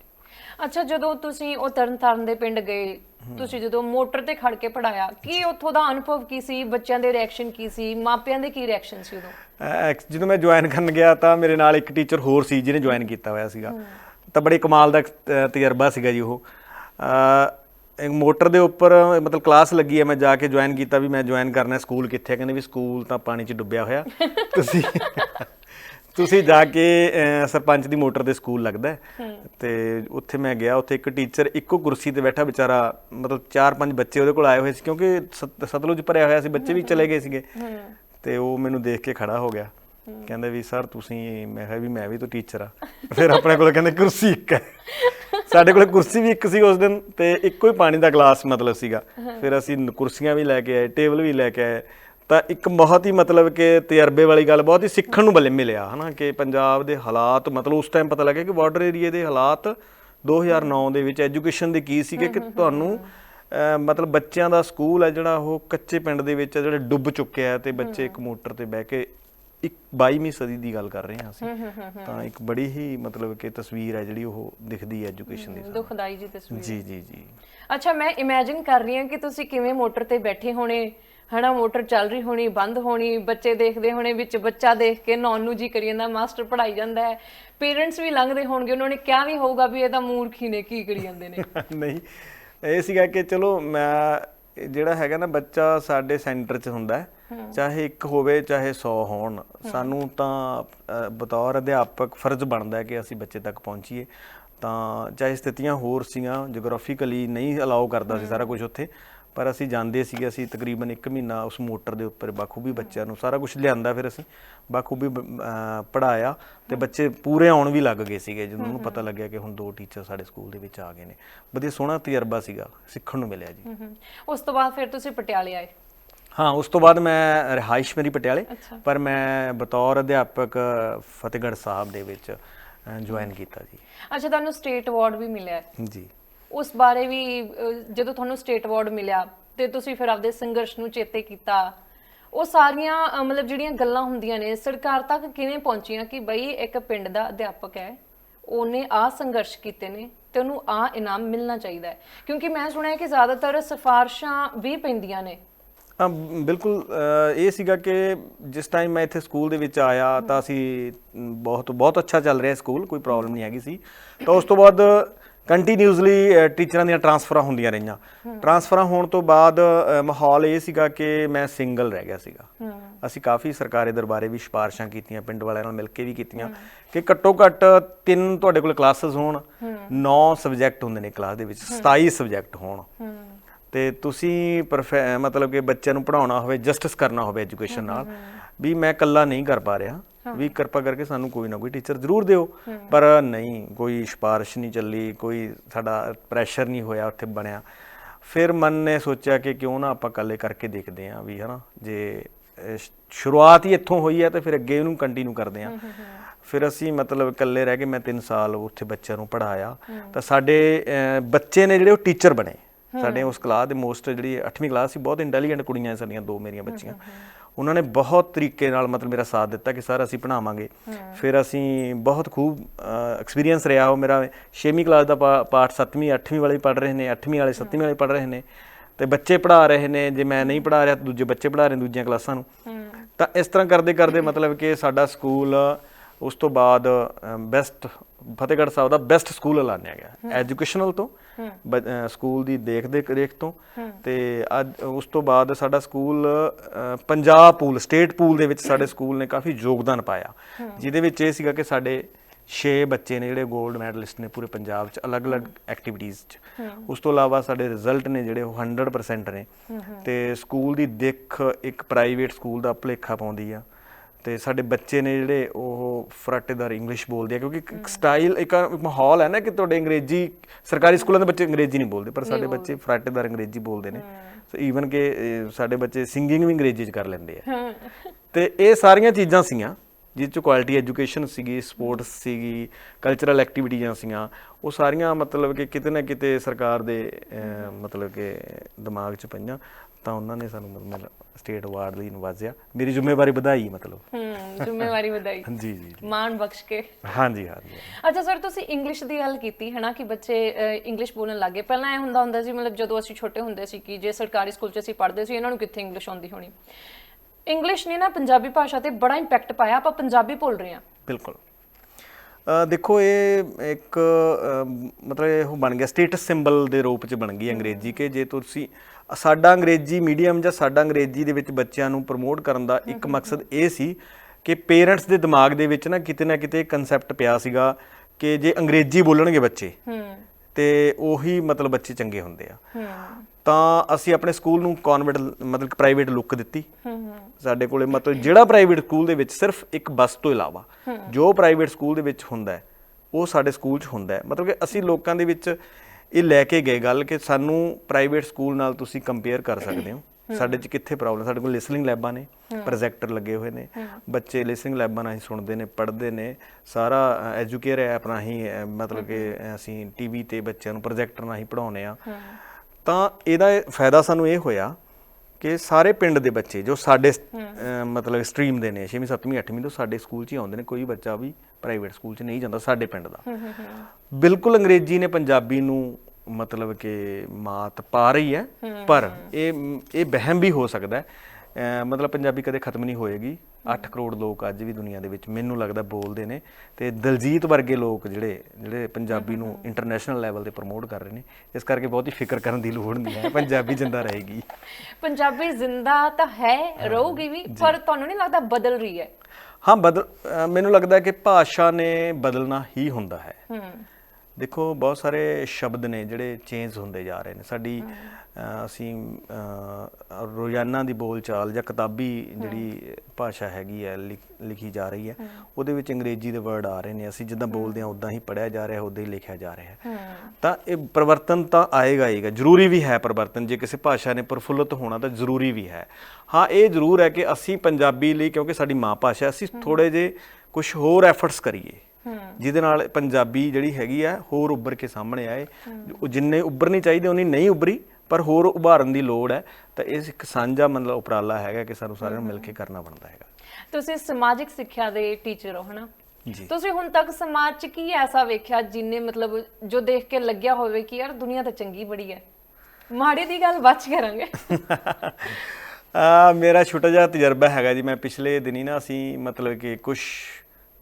ਅੱਛਾ ਜਦੋਂ ਤੁਸੀਂ ਉਹ ਤਰਨਤਾਰਨ ਦੇ ਪਿੰਡ ਗਏ ਤੁਸੀਂ ਜਦੋਂ ਮੋਟਰ ਤੇ ਖੜ ਕੇ ਪੜਾਇਆ ਕੀ ਉੱਥੋਂ ਦਾ ਅਨੁਭਵ ਕੀ ਸੀ? ਬੱਚਿਆਂ ਦੇ ਰਿਐਕਸ਼ਨ ਕੀ ਸੀ? ਮਾਪਿਆਂ ਦੇ ਕੀ ਰਿਐਕਸ਼ਨ ਸੀ ਉਦੋਂ? ਜਦੋਂ ਮੈਂ ਜੁਆਇਨ ਕਰਨ ਗਿਆ ਤਾਂ ਮੇਰੇ ਨਾਲ ਇੱਕ ਟੀਚਰ ਹੋਰ ਸੀ ਜਿਹਨੇ ਜੁਆਇਨ ਕੀਤਾ ਹੋਇਆ ਸੀਗਾ। ਤਾਂ ਬੜੀ ਕਮਾਲ ਦਾ ਅਹ, ਤਜਰਬਾ ਸੀਗਾ ਜੀ ਉਹ। ਅਹ, ਇੱਕ ਮੋਟਰ ਦੇ ਉੱਪਰ ਮਤਲਬ ਕਲਾਸ ਲੱਗੀ ਹੈ ਮੈਂ ਜਾ ਕੇ ਜੁਆਇਨ ਕੀਤਾ ਵੀ ਮੈਂ ਜੁਆਇਨ ਕਰਨਾ ਸਕੂਲ ਕਿੱਥੇ ਹੈ? ਕਹਿੰਦੇ ਵੀ ਸਕੂਲ ਤਾਂ ਪਾਣੀ 'ਚ ਡੁੱਬਿਆ ਹੋਇਆ। ਤੁਸੀਂ ਤੁਸੀਂ ਜਾ ਕੇ ਅਹ, ਸਰਪੰਚ ਦੀ ਮੋਟਰ ਦੇ ਸਕੂਲ ਲੱਗਦਾ ਹੈ। ਤੇ ਉੱਥੇ ਮੈਂ ਗਿਆ ਉੱਥੇ ਇੱਕ ਟੀਚਰ ਇੱਕੋ ਕੁਰਸੀ ਤੇ ਬੈਠਾ ਵਿਚਾਰਾ ਮਤਲਬ ਚਾਰ ਪੰਜ ਬੱਚੇ ਉਹਦੇ ਕੋਲ ਆਏ ਹੋਏ ਸੀ ਕਿਉਂਕਿ ਸਤ- ਸਤਲੁਜ ਭਰਿਆ ਹੋਇਆ ਸੀ ਬੱਚੇ ਵੀ ਚਲੇ ਗਏ ਸੀਗੇ। ਤੇ ਉਹ ਮੈਨੂੰ ਦੇਖ ਕੇ ਖੜਾ ਹੋ ਗਿਆ। ਕਹਿੰਦੇ ਵੀ ਸਰ ਤੁਸੀਂ ਮੈਂ ਕਿਹਾ ਵੀ ਮੈਂ ਵੀ ਤਾਂ ਟੀਚਰ ਆ ਫਿਰ ਆਪਣੇ ਕੋਲ ਕਹਿੰਦੇ ਕੁਰਸੀ ਇੱਕ ਹੈ। ਸਾਡੇ ਕੋਲ ਕੁਰਸੀ ਵੀ ਇੱਕ ਸੀ ਉਸ ਦਿਨ ਤੇ ਇੱਕੋ ਹੀ ਪਾਣੀ ਦਾ ਗਲਾਸ ਮਤਲਬ ਸੀਗਾ। ਫਿਰ ਅਸੀਂ ਨ- ਕੁਰਸੀਆਂ ਵੀ ਲੈ ਕੇ ਆਏ ਟੇਬਲ ਵੀ ਲੈ ਕੇ ਆਏ। ਤਾਂ ਇੱਕ ਬਹੁਤ ਹੀ ਮਤਲਬ ਕਿ ਤਜਰਬੇ ਵਾਲੀ ਗੱਲ ਬਹੁਤ ਹੀ ਸਿੱਖਣ ਨੂੰ ਬਲੇ ਮਿਲਿਆ ਹਨਾ ਕਿ ਪੰਜਾਬ ਦੇ ਹਾਲਾਤ ਮਤਲਬ ਉਸ ਟਾਈਮ ਪਤਾ ਲੱਗਿਆ ਕਿ ਬਾਰਡਰ ਏਰੀਏ ਦੇ ਹਾਲਾਤ 2009 ਦੇ ਵਿੱਚ ਐਜੂਕੇਸ਼ਨ ਦੇ ਕੀ ਸੀਗੇ ਕਿ ਤੁਹਾਨੂੰ ਮਤਲਬ ਬੱਚਿਆਂ ਦਾ ਸਕੂਲ ਹੈ ਜਿਹੜਾ ਉਹ ਕੱਚੇ ਪਿੰਡ ਦੇ ਵਿੱਚ ਜਿਹੜਾ ਡੁੱਬ ਚੁੱਕਿਆ ਹੈ ਤੇ ਬੱਚੇ ਇੱਕ ਮੋਟਰ ਤੇ ਬਹਿ ਕੇ ਇੱਕ 22ਵੀਂ ਸਦੀ ਦੀ ਗੱਲ ਕਰ ਰਹੇ ਹਾਂ ਅਸੀਂ। ਤਾਂ ਇੱਕ ਬੜੀ ਹੀ ਮਤਲਬ ਕਿ ਤਸਵੀਰ ਹੈ ਜਿਹੜੀ ਉਹ ਦਿਖਦੀ ਹੈ ਐਜੂਕੇਸ਼ਨ ਦੀ ਦੁਖਦਾਈ ਜੀ ਤਸਵੀਰ ਜੀ ਜੀ ਜੀ। ਅੱਛਾ ਮੈਂ ਇਮੇਜਿਨ ਕਰ ਰਹੀ ਹਾਂ ਕਿ ਤੁਸੀਂ ਕਿਵੇਂ ਮੋਟਰ ਤੇ ਬੈਠੇ ਹੋਣੇ ਹਨਾ ਮੋਟਰ ਚੱਲ ਰਹੀ ਹੋਣੀ ਬੰਦ ਹੋਣੀ ਬੱਚੇ ਦੇਖਦੇ ਹੋਣੇ ਵਿੱਚ ਬੱਚਾ ਦੇਖ ਕੇ ਨੌਨ ਨੂੰ ਜੀ ਕਰੀ ਜਾਂਦਾ ਮਾਸਟਰ ਪੜਾਈ ਜਾਂਦਾ ਹੈ। ਪੇਰੈਂਟਸ ਵੀ ਲੰਘਦੇ ਹੋਣਗੇ ਉਹਨਾਂ ਨੇ ਕਿਹਾ ਵੀ ਹੋਊਗਾ ਵੀ ਇਹ ਤਾਂ ਮੂਰਖੀ ਨੇ ਕੀ ਕਰੀ ਜਾਂਦੇ ਨੇ। ਨਹੀਂ ਇਹ ਸੀਗਾ ਕਿ ਚਲੋ ਮੈਂ ਜਿਹੜਾ ਹੈਗਾ ਨਾ ਬੱਚਾ ਸਾਡੇ ਸੈਂਟਰ 'ਚ ਹੁੰਦਾ ਚਾਹੇ ਇੱਕ ਹੋਵੇ ਚਾਹੇ 100 ਹੋਣ ਸਾਨੂੰ ਤਾਂ ਬਤੌਰ ਅਧਿਆਪਕ ਫਰਜ਼ ਬਣਦਾ ਕਿ ਅਸੀਂ ਬੱਚੇ ਤੱਕ ਪਹੁੰਚੀਏ। ਤਾਂ ਚਾਹੇ ਸਥਿਤੀਆਂ ਹੋਰ ਸੀਆਂ ਜਿਓਗ੍ਰਾਫੀਕਲੀ ਨਹੀਂ ਅਲਾਉ ਕਰਦਾ ਸੀ ਸਾਰਾ ਕੁਝ ਉੱਥੇ ਪਰ ਅਸੀਂ ਜਾਂਦੇ ਸੀਗੇ ਅਸੀਂ ਤਕਰੀਬਨ 1 ਮਹੀਨਾ ਉਸ ਮੋਟਰ ਦੇ ਉੱਪਰ ਬਾਖੂਬੀ ਬੱਚਿਆਂ ਨੂੰ ਸਾਰਾ ਕੁਝ ਲਿਆਂਦਾ ਫਿਰ ਅਸੀਂ ਬਾਖੂਬੀ ਪੜਾਇਆ ਤੇ ਬੱਚੇ ਪੂਰੇ ਆਉਣ ਵੀ ਲੱਗ ਗਏ ਸੀਗੇ ਜਦੋਂ ਉਹਨੂੰ ਪਤਾ ਲੱਗਿਆ ਕਿ ਹੁਣ ਦੋ ਟੀਚਰ ਸਾਡੇ ਸਕੂਲ ਦੇ ਵਿੱਚ ਆ ਗਏ ਨੇ। ਵਧੀਆ ਸੋਹਣਾ ਤਜਰਬਾ ਸੀਗਾ ਸਿੱਖਣ ਨੂੰ ਮਿਲਿਆ ਜੀ। ਉਸ ਤੋਂ ਬਾਅਦ ਫਿਰ ਤੁਸੀਂ ਪਟਿਆਲੇ ਆਏ? ਹਾਂ ਉਸ ਤੋਂ ਬਾਅਦ ਮੈਂ ਰਿਹਾਇਸ਼ ਮੇਰੀ ਪਟਿਆਲੇ। ਪਰ ਮੈਂ ਬਤੌਰ ਅਧਿਆਪਕ ਫਤਿਹਗੜ੍ਹ ਸਾਹਿਬ ਦੇ ਵਿੱਚ ਜੁਆਇਨ ਕੀਤਾ ਜੀ। ਅੱਛਾ ਤੁਹਾਨੂੰ ਸਟੇਟ ਅਵਾਰਡ ਵੀ ਮਿਲਿਆ। ਜੀ। ਉਸ ਬਾਰੇ ਵੀ ਅਹ, ਜਦੋਂ ਤੁਹਾਨੂੰ ਸਟੇਟ ਅਵਾਰਡ ਮਿਲਿਆ ਤੇ ਤੁਸੀਂ ਫਿਰ ਆਪਦੇ ਸੰਘਰਸ਼ ਨੂੰ ਚੇਤੇ ਕੀਤਾ। ਉਹ ਸਾਰੀਆਂ ਅਹ, ਮਤਲਬ ਜਿਹੜੀਆਂ ਗੱਲਾਂ ਹੁੰਦੀਆਂ ਨੇ ਸਰਕਾਰ ਤੱਕ ਕਿਵੇਂ ਪਹੁੰਚੀਆਂ ਕਿ ਬਈ ਇੱਕ ਪਿੰਡ ਦਾ ਅਧਿਆਪਕ ਹੈ ਉਹਨੇ ਆ ਸੰਘਰਸ਼ ਕੀਤੇ ਨੇ ਤੇ ਉਹਨੂੰ ਆ ਇਨਾਮ ਮਿਲਣਾ ਚਾਹੀਦਾ ਹੈ। ਕਿਉਂਕਿ ਮੈਂ ਸੁਣਿਆ ਕਿ ਜ਼ਿਆਦਾਤਰ ਸਿਫਾਰਸ਼ਾਂ ਵੀ ਪੈਂਦੀਆਂ ਨੇ। ਹਾਂ ਬ- ਬਿਲਕੁਲ ਅ, ਇਹ ਸੀਗਾ ਕਿ ਜਿਸ ਟਾਈਮ ਮੈਂ ਇੱਥੇ ਸਕੂਲ ਦੇ ਵਿੱਚ ਆਇਆ ਤਾਂ ਅਸੀਂ ਮ, ਬਹੁਤ ਬਹੁਤ ਅੱਛਾ ਚੱਲ ਰਿਹਾ ਸਕੂਲ ਕੋਈ ਪ੍ਰੋਬਲਮ ਨਹੀਂ ਹੈਗੀ ਸੀ। ਤਾਂ ਉਸ ਤੋਂ ਬਾਅਦ ਕੰਟੀਨਿਊਸਲੀ ਟੀਚਰਾਂ ਦੀਆਂ ਟਰਾਂਸਫਰਾਂ ਹੁੰਦੀਆਂ ਰਹੀਆਂ। ਟਰਾਂਸਫਰਾਂ ਹੋਣ ਤੋਂ ਬਾਅਦ ਅ, ਮਾਹੌਲ ਇਹ ਸੀਗਾ ਕਿ ਮੈਂ ਸਿੰਗਲ ਰਹਿ ਗਿਆ ਸੀਗਾ। ਅਸੀਂ ਕਾਫੀ ਸਰਕਾਰੀ ਦਰਬਾਰੇ ਵੀ ਸਿਫਾਰਸ਼ਾਂ ਕੀਤੀਆਂ ਪਿੰਡ ਵਾਲਿਆਂ ਨਾਲ ਮਿਲ ਕੇ ਵੀ ਕੀਤੀਆਂ ਕਿ ਘੱਟੋ ਘੱਟ ਤਿੰਨ ਤੁਹਾਡੇ ਕੋਲ ਕਲਾਸਿਸ ਹੋਣ 9 ਸਬਜੈਕਟ ਹੁੰਦੇ ਨੇ ਕਲਾਸ ਦੇ ਵਿੱਚ 27 ਸਬਜੈਕਟ ਹੋਣ। ਤੇ ਤੁਸੀਂ ਪਰਫੈ- ਮਤਲਬ ਕਿ ਬੱਚਿਆਂ ਨੂੰ ਪੜਾਉਣਾ ਹੋਵੇ ਜਸਟਿਸ ਕਰਨਾ ਹੋਵੇ ਐਜੂਕੇਸ਼ਨ ਨਾਲ ਵੀ ਮੈਂ ਇਕੱਲਾ ਨਹੀਂ ਕਰ ਪਾ ਰਿਹਾ। ਵੀ ਕਿਰਪਾ ਕਰਕੇ ਸਾਨੂੰ ਕੋਈ ਨਾ ਕੋਈ ਟੀਚਰ ਜ਼ਰੂਰ ਦਿਓ। ਪਰ ਨਹੀਂ ਕੋਈ ਸਿਫਾਰਿਸ਼ ਨਹੀਂ ਚੱਲੀ ਕੋਈ ਸਾਡਾ ਪ੍ਰੈਸ਼ਰ ਨਹੀਂ ਹੋਇਆ ਉੱਥੇ ਬਣਿਆ। ਫਿਰ ਮਨ ਨੇ ਸੋਚਿਆ ਕਿ ਕਿਉਂ ਨਾ ਆਪਾਂ ਇਕੱਲੇ ਕਰਕੇ ਦੇਖਦੇ ਆਂ ਵੀ ਹਨਾ ਜੇ ਸ਼ੁਰੂਆਤ ਹੀ ਇੱਥੋਂ ਹੋਈ ਹੈ ਤੇ ਫਿਰ ਅੱਗੇ ਇਹਨੂੰ ਕੰਟੀਨਿਊ ਕਰਦੇ ਆਂ ਫਿਰ ਅਸੀਂ ਮਤਲਬ ਇਕੱਲੇ ਰਹਿ ਕੇ ਮੈਂ 3 ਸਾਲ ਉੱਥੇ ਬੱਚਿਆਂ ਨੂੰ ਪੜਾਇਆ ਤਾਂ ਸਾਡੇ ਬੱਚੇ ਨੇ ਜਿਹੜੇ ਉਹ ਟੀਚਰ ਬਣੇ। ਸਾਡੇ ਉਸ ਕਲਾਸ ਦੇ ਮੋਸਟ ਜਿਹੜੀ 8ਵੀਂ ਕਲਾਸ ਸੀ ਬਹੁਤ ਇੰਟੈਲੀਜੈਂਟ ਕੁੜੀਆਂ ਸਾਡੀਆਂ ਦੋ ਮੇਰੀਆਂ ਬੱਚੀਆਂ। ਉਹਨਾਂ ਨੇ ਬਹੁਤ ਤਰੀਕੇ ਨਾਲ ਮਤਲਬ ਮੇਰਾ ਸਾਥ ਦਿੱਤਾ ਕਿ ਸਰ ਅਸੀਂ ਪੜਾਵਾਂਗੇ ਫਿਰ ਅਸੀਂ ਬਹੁਤ ਖੂਬ ਐਕਸਪੀਰੀਅੰਸ ਰਿਹਾ ਉਹ ਮੇਰਾ। 6ਵੀਂ ਕਲਾਸ ਦਾ ਪਾਠ 7ਵੀਂ 8ਵੀਂ ਵਾਲੇ ਪੜ ਰਹੇ ਨੇ 8ਵੀਂ ਵਾਲੇ 7ਵੀਂ ਵਾਲੇ ਪੜ ਰਹੇ ਨੇ। ਤੇ ਬੱਚੇ ਪੜਾ ਰਹੇ ਨੇ ਜੇ ਮੈਂ ਨਹੀਂ ਪੜਾ ਰਿਹਾ ਤਾਂ ਦੂਜੇ ਬੱਚੇ ਪੜਾ ਰਹੇ ਨੇ ਦੂਜੀਆਂ ਕਲਾਸਾਂ ਨੂੰ। ਤਾਂ ਇਸ ਤਰ੍ਹਾਂ ਕਰਦੇ ਕਰਦੇ ਮਤਲਬ ਕਿ ਸਾਡਾ ਸਕੂਲ ਉਸ ਤੋਂ ਬਾਅਦ ਬੈਸਟ ਫਤਿਹਗੜ੍ਹ ਸਾਹਿਬ ਦਾ ਬੈਸਟ ਸਕੂਲ ਐਲਾਨਿਆ ਗਿਆ। ਐਜੂਕੇਸ਼ਨਲ ਤੋਂ ਸਕੂਲ ਦੀ ਦੇਖ ਦੇਖ ਰੇਖ ਤੋਂ। ਤੇ ਅੱਜ ਉਸ ਤੋਂ ਬਾਅਦ ਸਾਡਾ school Punjab pool state pool ਦੇ ਵਿੱਚ ਸਾਡੇ ਸਕੂਲ ਨੇ ਕਾਫੀ ਯੋਗਦਾਨ ਪਾਇਆ। ਜਿਹਦੇ ਵਿੱਚ ਇਹ ਸੀਗਾ ਕਿ ਸਾਡੇ 6 ਬੱਚੇ ਨੇ ਜਿਹੜੇ 골ਡ ਮੈਡਲਿਸਟ ਨੇ ਪੂਰੇ ਪੰਜਾਬ 'ਚ ਅਲੱਗ-ਅਲੱਗ ਐਕਟੀਵਿਟੀਜ਼ 'ਚ। ਉਸ ਤੋਂ ਇਲਾਵਾ ਸਾਡੇ ਰਿਜ਼ਲਟ ਨੇ ਜਿਹੜੇ ਉਹ 100% ਨੇ। ਤੇ ਸਕੂਲ ਦੀ ਦਿੱਖ ਇੱਕ ਪ੍ਰਾਈਵੇਟ ਸਕੂਲ ਦਾ ਭੁਲੇਖਾ ਪਾਉਂਦੀ ਆ। ਤੇ ਸਾਡੇ ਬੱਚੇ ਨੇ ਜਿਹੜੇ ਉਹ ਫਰਾਟੇਦਾਰ ਇੰਗਲਿਸ਼ ਬੋਲਦੇ ਆ ਕਿਉਂਕਿ ਇੱਕ ਸਟਾਈਲ ਇੱਕ ਮਾਹੌਲ ਹੈ ਨਾ ਕਿ ਤੁਹਾਡੇ ਅੰਗਰੇਜ਼ੀ ਸਰਕਾਰੀ ਸਕੂਲਾਂ ਦੇ ਬੱਚੇ ਅੰਗਰੇਜ਼ੀ ਨਹੀਂ ਬੋਲਦੇ ਪਰ ਸਾਡੇ ਬੱਚੇ ਫਰਾਟੇਦਾਰ ਅੰਗਰੇਜ਼ੀ ਬੋਲਦੇ ਨੇ। ਸੋ ਈਵਨ ਕਿ ਸਾਡੇ ਬੱਚੇ ਸਿੰਗਿੰਗ ਵੀ ਅੰਗਰੇਜ਼ੀ ਚ ਕਰ ਲੈਂਦੇ ਆ। ਤੇ ਇਹ ਸਾਰੀਆਂ ਚੀਜ਼ਾਂ ਸੀਗੀਆਂ ਜਿਸ ਚ ਕੁਆਲਿਟੀ ਐਜੂਕੇਸ਼ਨ ਸੀਗੀ ਸਪੋਰਟਸ ਸੀਗੀ ਕਲਚਰਲ ਐਕਟੀਵਿਟੀਆਂ ਸੀਗੀਆਂ ਉਹ ਸਾਰੀਆਂ ਮਤਲਬ ਕਿ ਕਿਤੇ ਨਾ ਕਿਤੇ ਸਰਕਾਰ ਦੇ ਮਤਲਬ ਕਿ ਦਿਮਾਗ 'ਚ ਪਈਆਂ। ਤਾਂ ਉਹਨਾਂ ਨੇ ਸਾਨੂੰ ਮਤਲਬ ਸਟੇਟ ਅਵਾਰਡ ਲਈ ਨਵਾਜ਼ਿਆ। ਮੇਰੀ ਜ਼ਿੰਮੇਵਾਰੀ ਵਧਾਈ ਮਤਲਬ। ਹੂੰ ਜ਼ਿੰਮੇਵਾਰੀ ਵਧਾਈ। ਜੀ ਜੀ। ਮਾਣ ਬਖਸ਼ ਕੇ। ਹਾਂਜੀ ਹਾਂਜੀ। ਅੱਛਾ ਸਰ ਤੁਸੀਂ ਇੰਗਲਿਸ਼ ਦੀ ਗੱਲ ਕੀਤੀ ਹੈ ਨਾ ਕਿ ਬੱਚੇ ਇੰਗਲਿਸ਼ ਬੋਲਣ ਲੱਗੇ ਪਹਿਲਾਂ ਇਹ ਹੁੰਦਾ ਹੁੰਦਾ ਸੀ ਮਤਲਬ ਜਦੋਂ ਅਸੀਂ ਛੋਟੇ ਹੁੰਦੇ ਸੀ ਕਿ ਜੇ ਸਰਕਾਰੀ ਸਕੂਲ 'ਚ ਅਸੀਂ ਪੜ੍ਹਦੇ ਸੀ ਇਹਨਾਂ ਨੂੰ ਕਿੱਥੇ ਇੰਗਲਿਸ਼ ਆਉਂਦੀ ਹੋਣੀ? ਇੰਗਲਿਸ਼ ਨੇ ਨਾ ਪੰਜਾਬੀ ਭਾਸ਼ਾ ਤੇ ਬੜਾ ਇੰਪੈਕਟ ਪਾਇਆ ਆਪਾਂ ਪੰਜਾਬੀ ਭੁੱਲ ਰਹੇ ਹਾਂ। ਬਿਲਕੁਲ। ਦੇਖੋ ਇਹ ਇੱਕ ਮਤਲਬ ਇਹ ਬਣ ਗਿਆ ਸਟੇਟਸ ਸਿੰਬਲ ਦੇ ਰੂਪ ਚ ਬਣ ਗਈ ਅੰਗਰੇਜ਼ੀ ਕਿ। ਜੇ ਤੁਸੀਂ ਸਾਡਾ ਅੰਗਰੇਜ਼ੀ ਮੀਡੀਅਮ ਜਾਂ ਸਾਡਾ ਅੰਗਰੇਜ਼ੀ ਦੇ ਵਿੱਚ ਬੱਚਿਆਂ ਨੂੰ ਪ੍ਰਮੋਟ ਕਰਨ ਦਾ ਇੱਕ ਮਕਸਦ ਇਹ ਸੀ ਕਿ ਪੇਰੈਂਟਸ ਦੇ ਦਿਮਾਗ ਦੇ ਵਿੱਚ ਨਾ ਕਿਤੇ ਨਾ ਕਿਤੇ ਕਨਸੈਪਟ ਪਿਆ ਸੀਗਾ ਕਿ ਜੇ ਅੰਗਰੇਜ਼ੀ ਬੋਲਣਗੇ ਬੱਚੇ ਹੂੰ ਤੇ ਉਹੀ ਮਤਲਬ ਬੱਚੇ ਚੰਗੇ ਹੁੰਦੇ ਆ। ਹੂੰ ਤਾਂ ਅਸੀਂ ਆਪਣੇ ਸਕੂਲ ਨੂੰ ਕਨਵੈਂਟ ਮਤਲਬ ਪ੍ਰਾਈਵੇਟ ਲੁੱਕ ਦਿੱਤੀ। ਹੂੰ ਸਾਡੇ ਕੋਲੇ ਮਤਲਬ ਜਿਹੜਾ ਪ੍ਰਾਈਵੇਟ ਸਕੂਲ ਦੇ ਵਿੱਚ ਸਿਰਫ ਇੱਕ ਬੱਸ ਤੋਂ ਇਲਾਵਾ ਜੋ ਪ੍ਰਾਈਵੇਟ ਸਕੂਲ ਦੇ ਵਿੱਚ ਹੁੰਦਾ ਹੈ ਉਹ ਸਾਡੇ ਸਕੂਲ 'ਚ ਹੁੰਦਾ ਹੈ। ਮਤਲਬ ਕਿ ਅਸੀਂ ਲੋਕਾਂ ਦੇ ਵਿੱਚ ਇਹ ਲੈ ਕੇ ਗਏ ਗੱਲ ਕਿ ਸਾਨੂੰ ਪ੍ਰਾਈਵੇਟ ਸਕੂਲ ਨਾਲ ਤੁਸੀਂ ਕੰਪੇਅਰ ਕਰ ਸਕਦੇ ਹੋ। ਸਾਡੇ 'ਚ ਕਿੱਥੇ ਪ੍ਰੋਬਲਮ ਸਾਡੇ ਕੋਲ ਲਿਸਨਿੰਗ ਲੈਬਾਂ ਨੇ ਪ੍ਰੋਜੈਕਟਰ ਲੱਗੇ ਹੋਏ ਨੇ। ਬੱਚੇ ਲਿਸਨਿੰਗ ਲੈਬਾਂ ਨਾਲ ਹੀ ਸੁਣਦੇ ਨੇ ਪੜ੍ਹਦੇ ਨੇ। ਸਾਰਾ ਐਜੂਕੇਅਰ ਐਪ ਨਾਲ ਹੀ ਮਤਲਬ ਕਿ ਅਸੀਂ ਟੀਵੀ ਤੇ ਬੱਚਿਆਂ ਨੂੰ ਪ੍ਰੋਜੈਕਟਰ ਨਾਲ ਹੀ। ਪੜ੍ਹਾਉਂਦੇ ਆ ਤਾਂ ਇਹਦਾ ਇਹ ਫਾਇਦਾ ਸਾਨੂੰ ਇਹ ਹੋਇਆ ਕਿ ਸਾਰੇ ਪਿੰਡ ਦੇ ਬੱਚੇ ਜੋ ਸਾਡੇ ਮਤਲਬ ਸਟਰੀਮ ਦੇ ਨੇ 6ਵੀਂ 7ਵੀਂ 8ਵੀਂ ਤੋਂ ਸਾਡੇ ਸਕੂਲ 'ਚ ਹੀ ਆਉਂਦੇ ਨੇ ਕੋਈ ਬੱਚਾ ਵੀ ਪ੍ਰਾਈਵੇਟ ਸਕੂਲ 'ਚ ਨਹੀਂ ਜਾਂਦਾ ਸਾਡੇ ਪਿੰਡ ਦਾ। ਬਿਲਕੁਲ ਅੰਗਰੇਜ਼ੀ ਨੇ ਪੰਜਾਬੀ ਨੂੰ ਮਤਲਬ ਕਿ ਮਾਤ ਪਾ ਰਹੀ ਹੈ ਪਰ ਇਹ ਇਹ ਵਹਿਮ ਵੀ ਹੋ ਸਕਦਾ ਹੈ। ਮਤਲਬ ਪੰਜਾਬੀ ਕਦੇ ਖਤਮ ਨਹੀਂ ਹੋਏਗੀ। 8 ਕਰੋੜ ਲੋਕ ਅੱਜ ਵੀ ਦੁਨੀਆ ਦੇ ਵਿੱਚ ਮੈਨੂੰ ਲੱਗਦਾ ਬੋਲਦੇ ਨੇ ਤੇ ਦਲਜੀਤ ਵਰਗੇ ਲੋਕ ਜਿਹੜੇ ਜਿਹੜੇ ਪੰਜਾਬੀ ਨੂੰ ਇੰਟਰਨੈਸ਼ਨਲ ਲੈਵਲ ਤੇ ਪ੍ਰਮੋਟ ਕਰ ਰਹੇ ਨੇ ਇਸ ਕਰਕੇ ਬਹੁਤੀ ਫਿਕਰ ਕਰਨ ਦੀ ਲੋੜ ਨਹੀਂ ਹੈ ਪੰਜਾਬੀ ਜਿੰਦਾ ਰਹੇਗੀ। ਪੰਜਾਬੀ ਜ਼ਿੰਦਾ ਤਾਂ ਹੈ ਰਹੂਗੀ ਵੀ ਪਰ ਤੁਹਾਨੂੰ ਨਹੀਂ ਲੱਗਦਾ ਬਦਲ ਰਹੀ ਹੈ? ਹਾਂ ਬਦਲ ਮੈਨੂੰ ਲੱਗਦਾ ਕਿ ਭਾਸ਼ਾ ਨੇ ਬਦਲਣਾ ਹੀ ਹੁੰਦਾ ਹੈ। ਹੂੰ ਦੇਖੋ ਬਹੁਤ ਸਾਰੇ ਸ਼ਬਦ ਨੇ ਜਿਹੜੇ ਚੇਂਜ ਹੁੰਦੇ ਜਾ ਰਹੇ ਨੇ। ਸਾਡੀ ਅਸੀਂ ਰੋਜ਼ਾਨਾ ਦੀ ਬੋਲਚਾਲ ਜਾਂ ਕਿਤਾਬੀ ਜਿਹੜੀ ਭਾਸ਼ਾ ਹੈਗੀ ਹੈ ਲਿਖ- ਜਾ ਰਹੀ ਹੈ ਉਹਦੇ ਵਿੱਚ ਅੰਗਰੇਜ਼ੀ ਦੇ ਵਰਡ ਆ ਰਹੇ ਨੇ। ਅਸੀਂ ਜਿੱਦਾਂ ਬੋਲਦੇ ਹਾਂ ਉਦਾਂ ਹੀ ਪੜਿਆ ਜਾ ਰਿਹਾ ਉਦਾਂ ਹੀ ਲਿਖਿਆ ਜਾ ਰਿਹਾ। ਹੈ। ਤਾਂ ਇਹ ਪਰਿਵਰਤਨ ਤਾਂ ਆਏਗਾ ਆਏਗਾ ਜ਼ਰੂਰੀ ਵੀ ਹੈ ਪਰਿਵਰਤਨ। ਜੇ ਕਿਸੇ ਭਾਸ਼ਾ ਨੇ ਪ੍ਰਫੁੱਲਤ ਹੋਣਾ ਤਾਂ ਜ਼ਰੂਰੀ ਵੀ ਹੈ। ਹਾਂ ਇਹ ਜ਼ਰੂਰ ਹੈ ਕਿ ਅਸੀਂ ਪੰਜਾਬੀ ਲਈ ਕਿਉਂਕਿ ਸਾਡੀ ਮਾਂ ਭਾਸ਼ਾ ਅਸੀਂ ਥੋੜੇ ਜੇ ਕੁਝ ਹੋਰ ਐਫਰਟਸ ਕਰੀਏ। ਜਿਹਦੇ ਨਾਲ ਪੰਜਾਬੀ ਜਿਹੜੀ ਹੈਗੀ ਆ ਹੋਰ ਉੱਭਰ ਕੇ ਸਾਹਮਣੇ ਆਏ। ਉਹ ਜਿੰਨੇ ਉੱਭਰਨੀ ਚਾਹੀਦੇ ਉਨੀ ਨਹੀਂ ਉੱਭਰੀ ਪਰ ਹੋਰ ਉਭਾਰਨ ਦੀ ਲੋੜ ਹੈ। ਤਾਂ ਇਹ ਇੱਕ ਸਾਂਝਾ ਮਤਲਬ ਉਪਰਾਲਾ ਹੈਗਾ ਕਿ ਸਾਨੂੰ ਸਾਰਿਆਂ ਨੂੰ ਮਿਲ ਕੇ ਕਰਨਾ ਬਣਦਾ ਹੈਗਾ। ਤੁਸੀਂ ਸਮਾਜਿਕ ਸਿੱਖਿਆ ਦੇ ਟੀਚਰ ਹੋ ਹਨਾ? ਤੁਸੀਂ ਹੁਣ ਤੱਕ ਸਮਾਜ 'ਚ ਕੀ ਐਸਾ ਵੇਖਿਆ ਜਿਨੇ ਮਤਲਬ ਜੋ ਦੇਖ ਕੇ ਲੱਗਿਆ ਹੋਵੇ ਕਿ ਯਾਰ ਦੁਨੀਆ ਤਾਂ ਚੰਗੀ ਬੜੀ ਹੈ। ਮਾੜੀ ਦੀ ਗੱਲ ਬਾਅਦ 'ਚ ਕਰਾਂਗੇ। ਆ ਮੇਰਾ ਛੋਟਾ ਜਿਹਾ ਤਜਰਬਾ ਹੈਗਾ ਜੀ। ਮੈਂ ਪਿਛਲੇ ਦਿਨੀ ਨਾ ਅਸੀਂ ਮਤਲਬ ਕਿ ਕੁਝ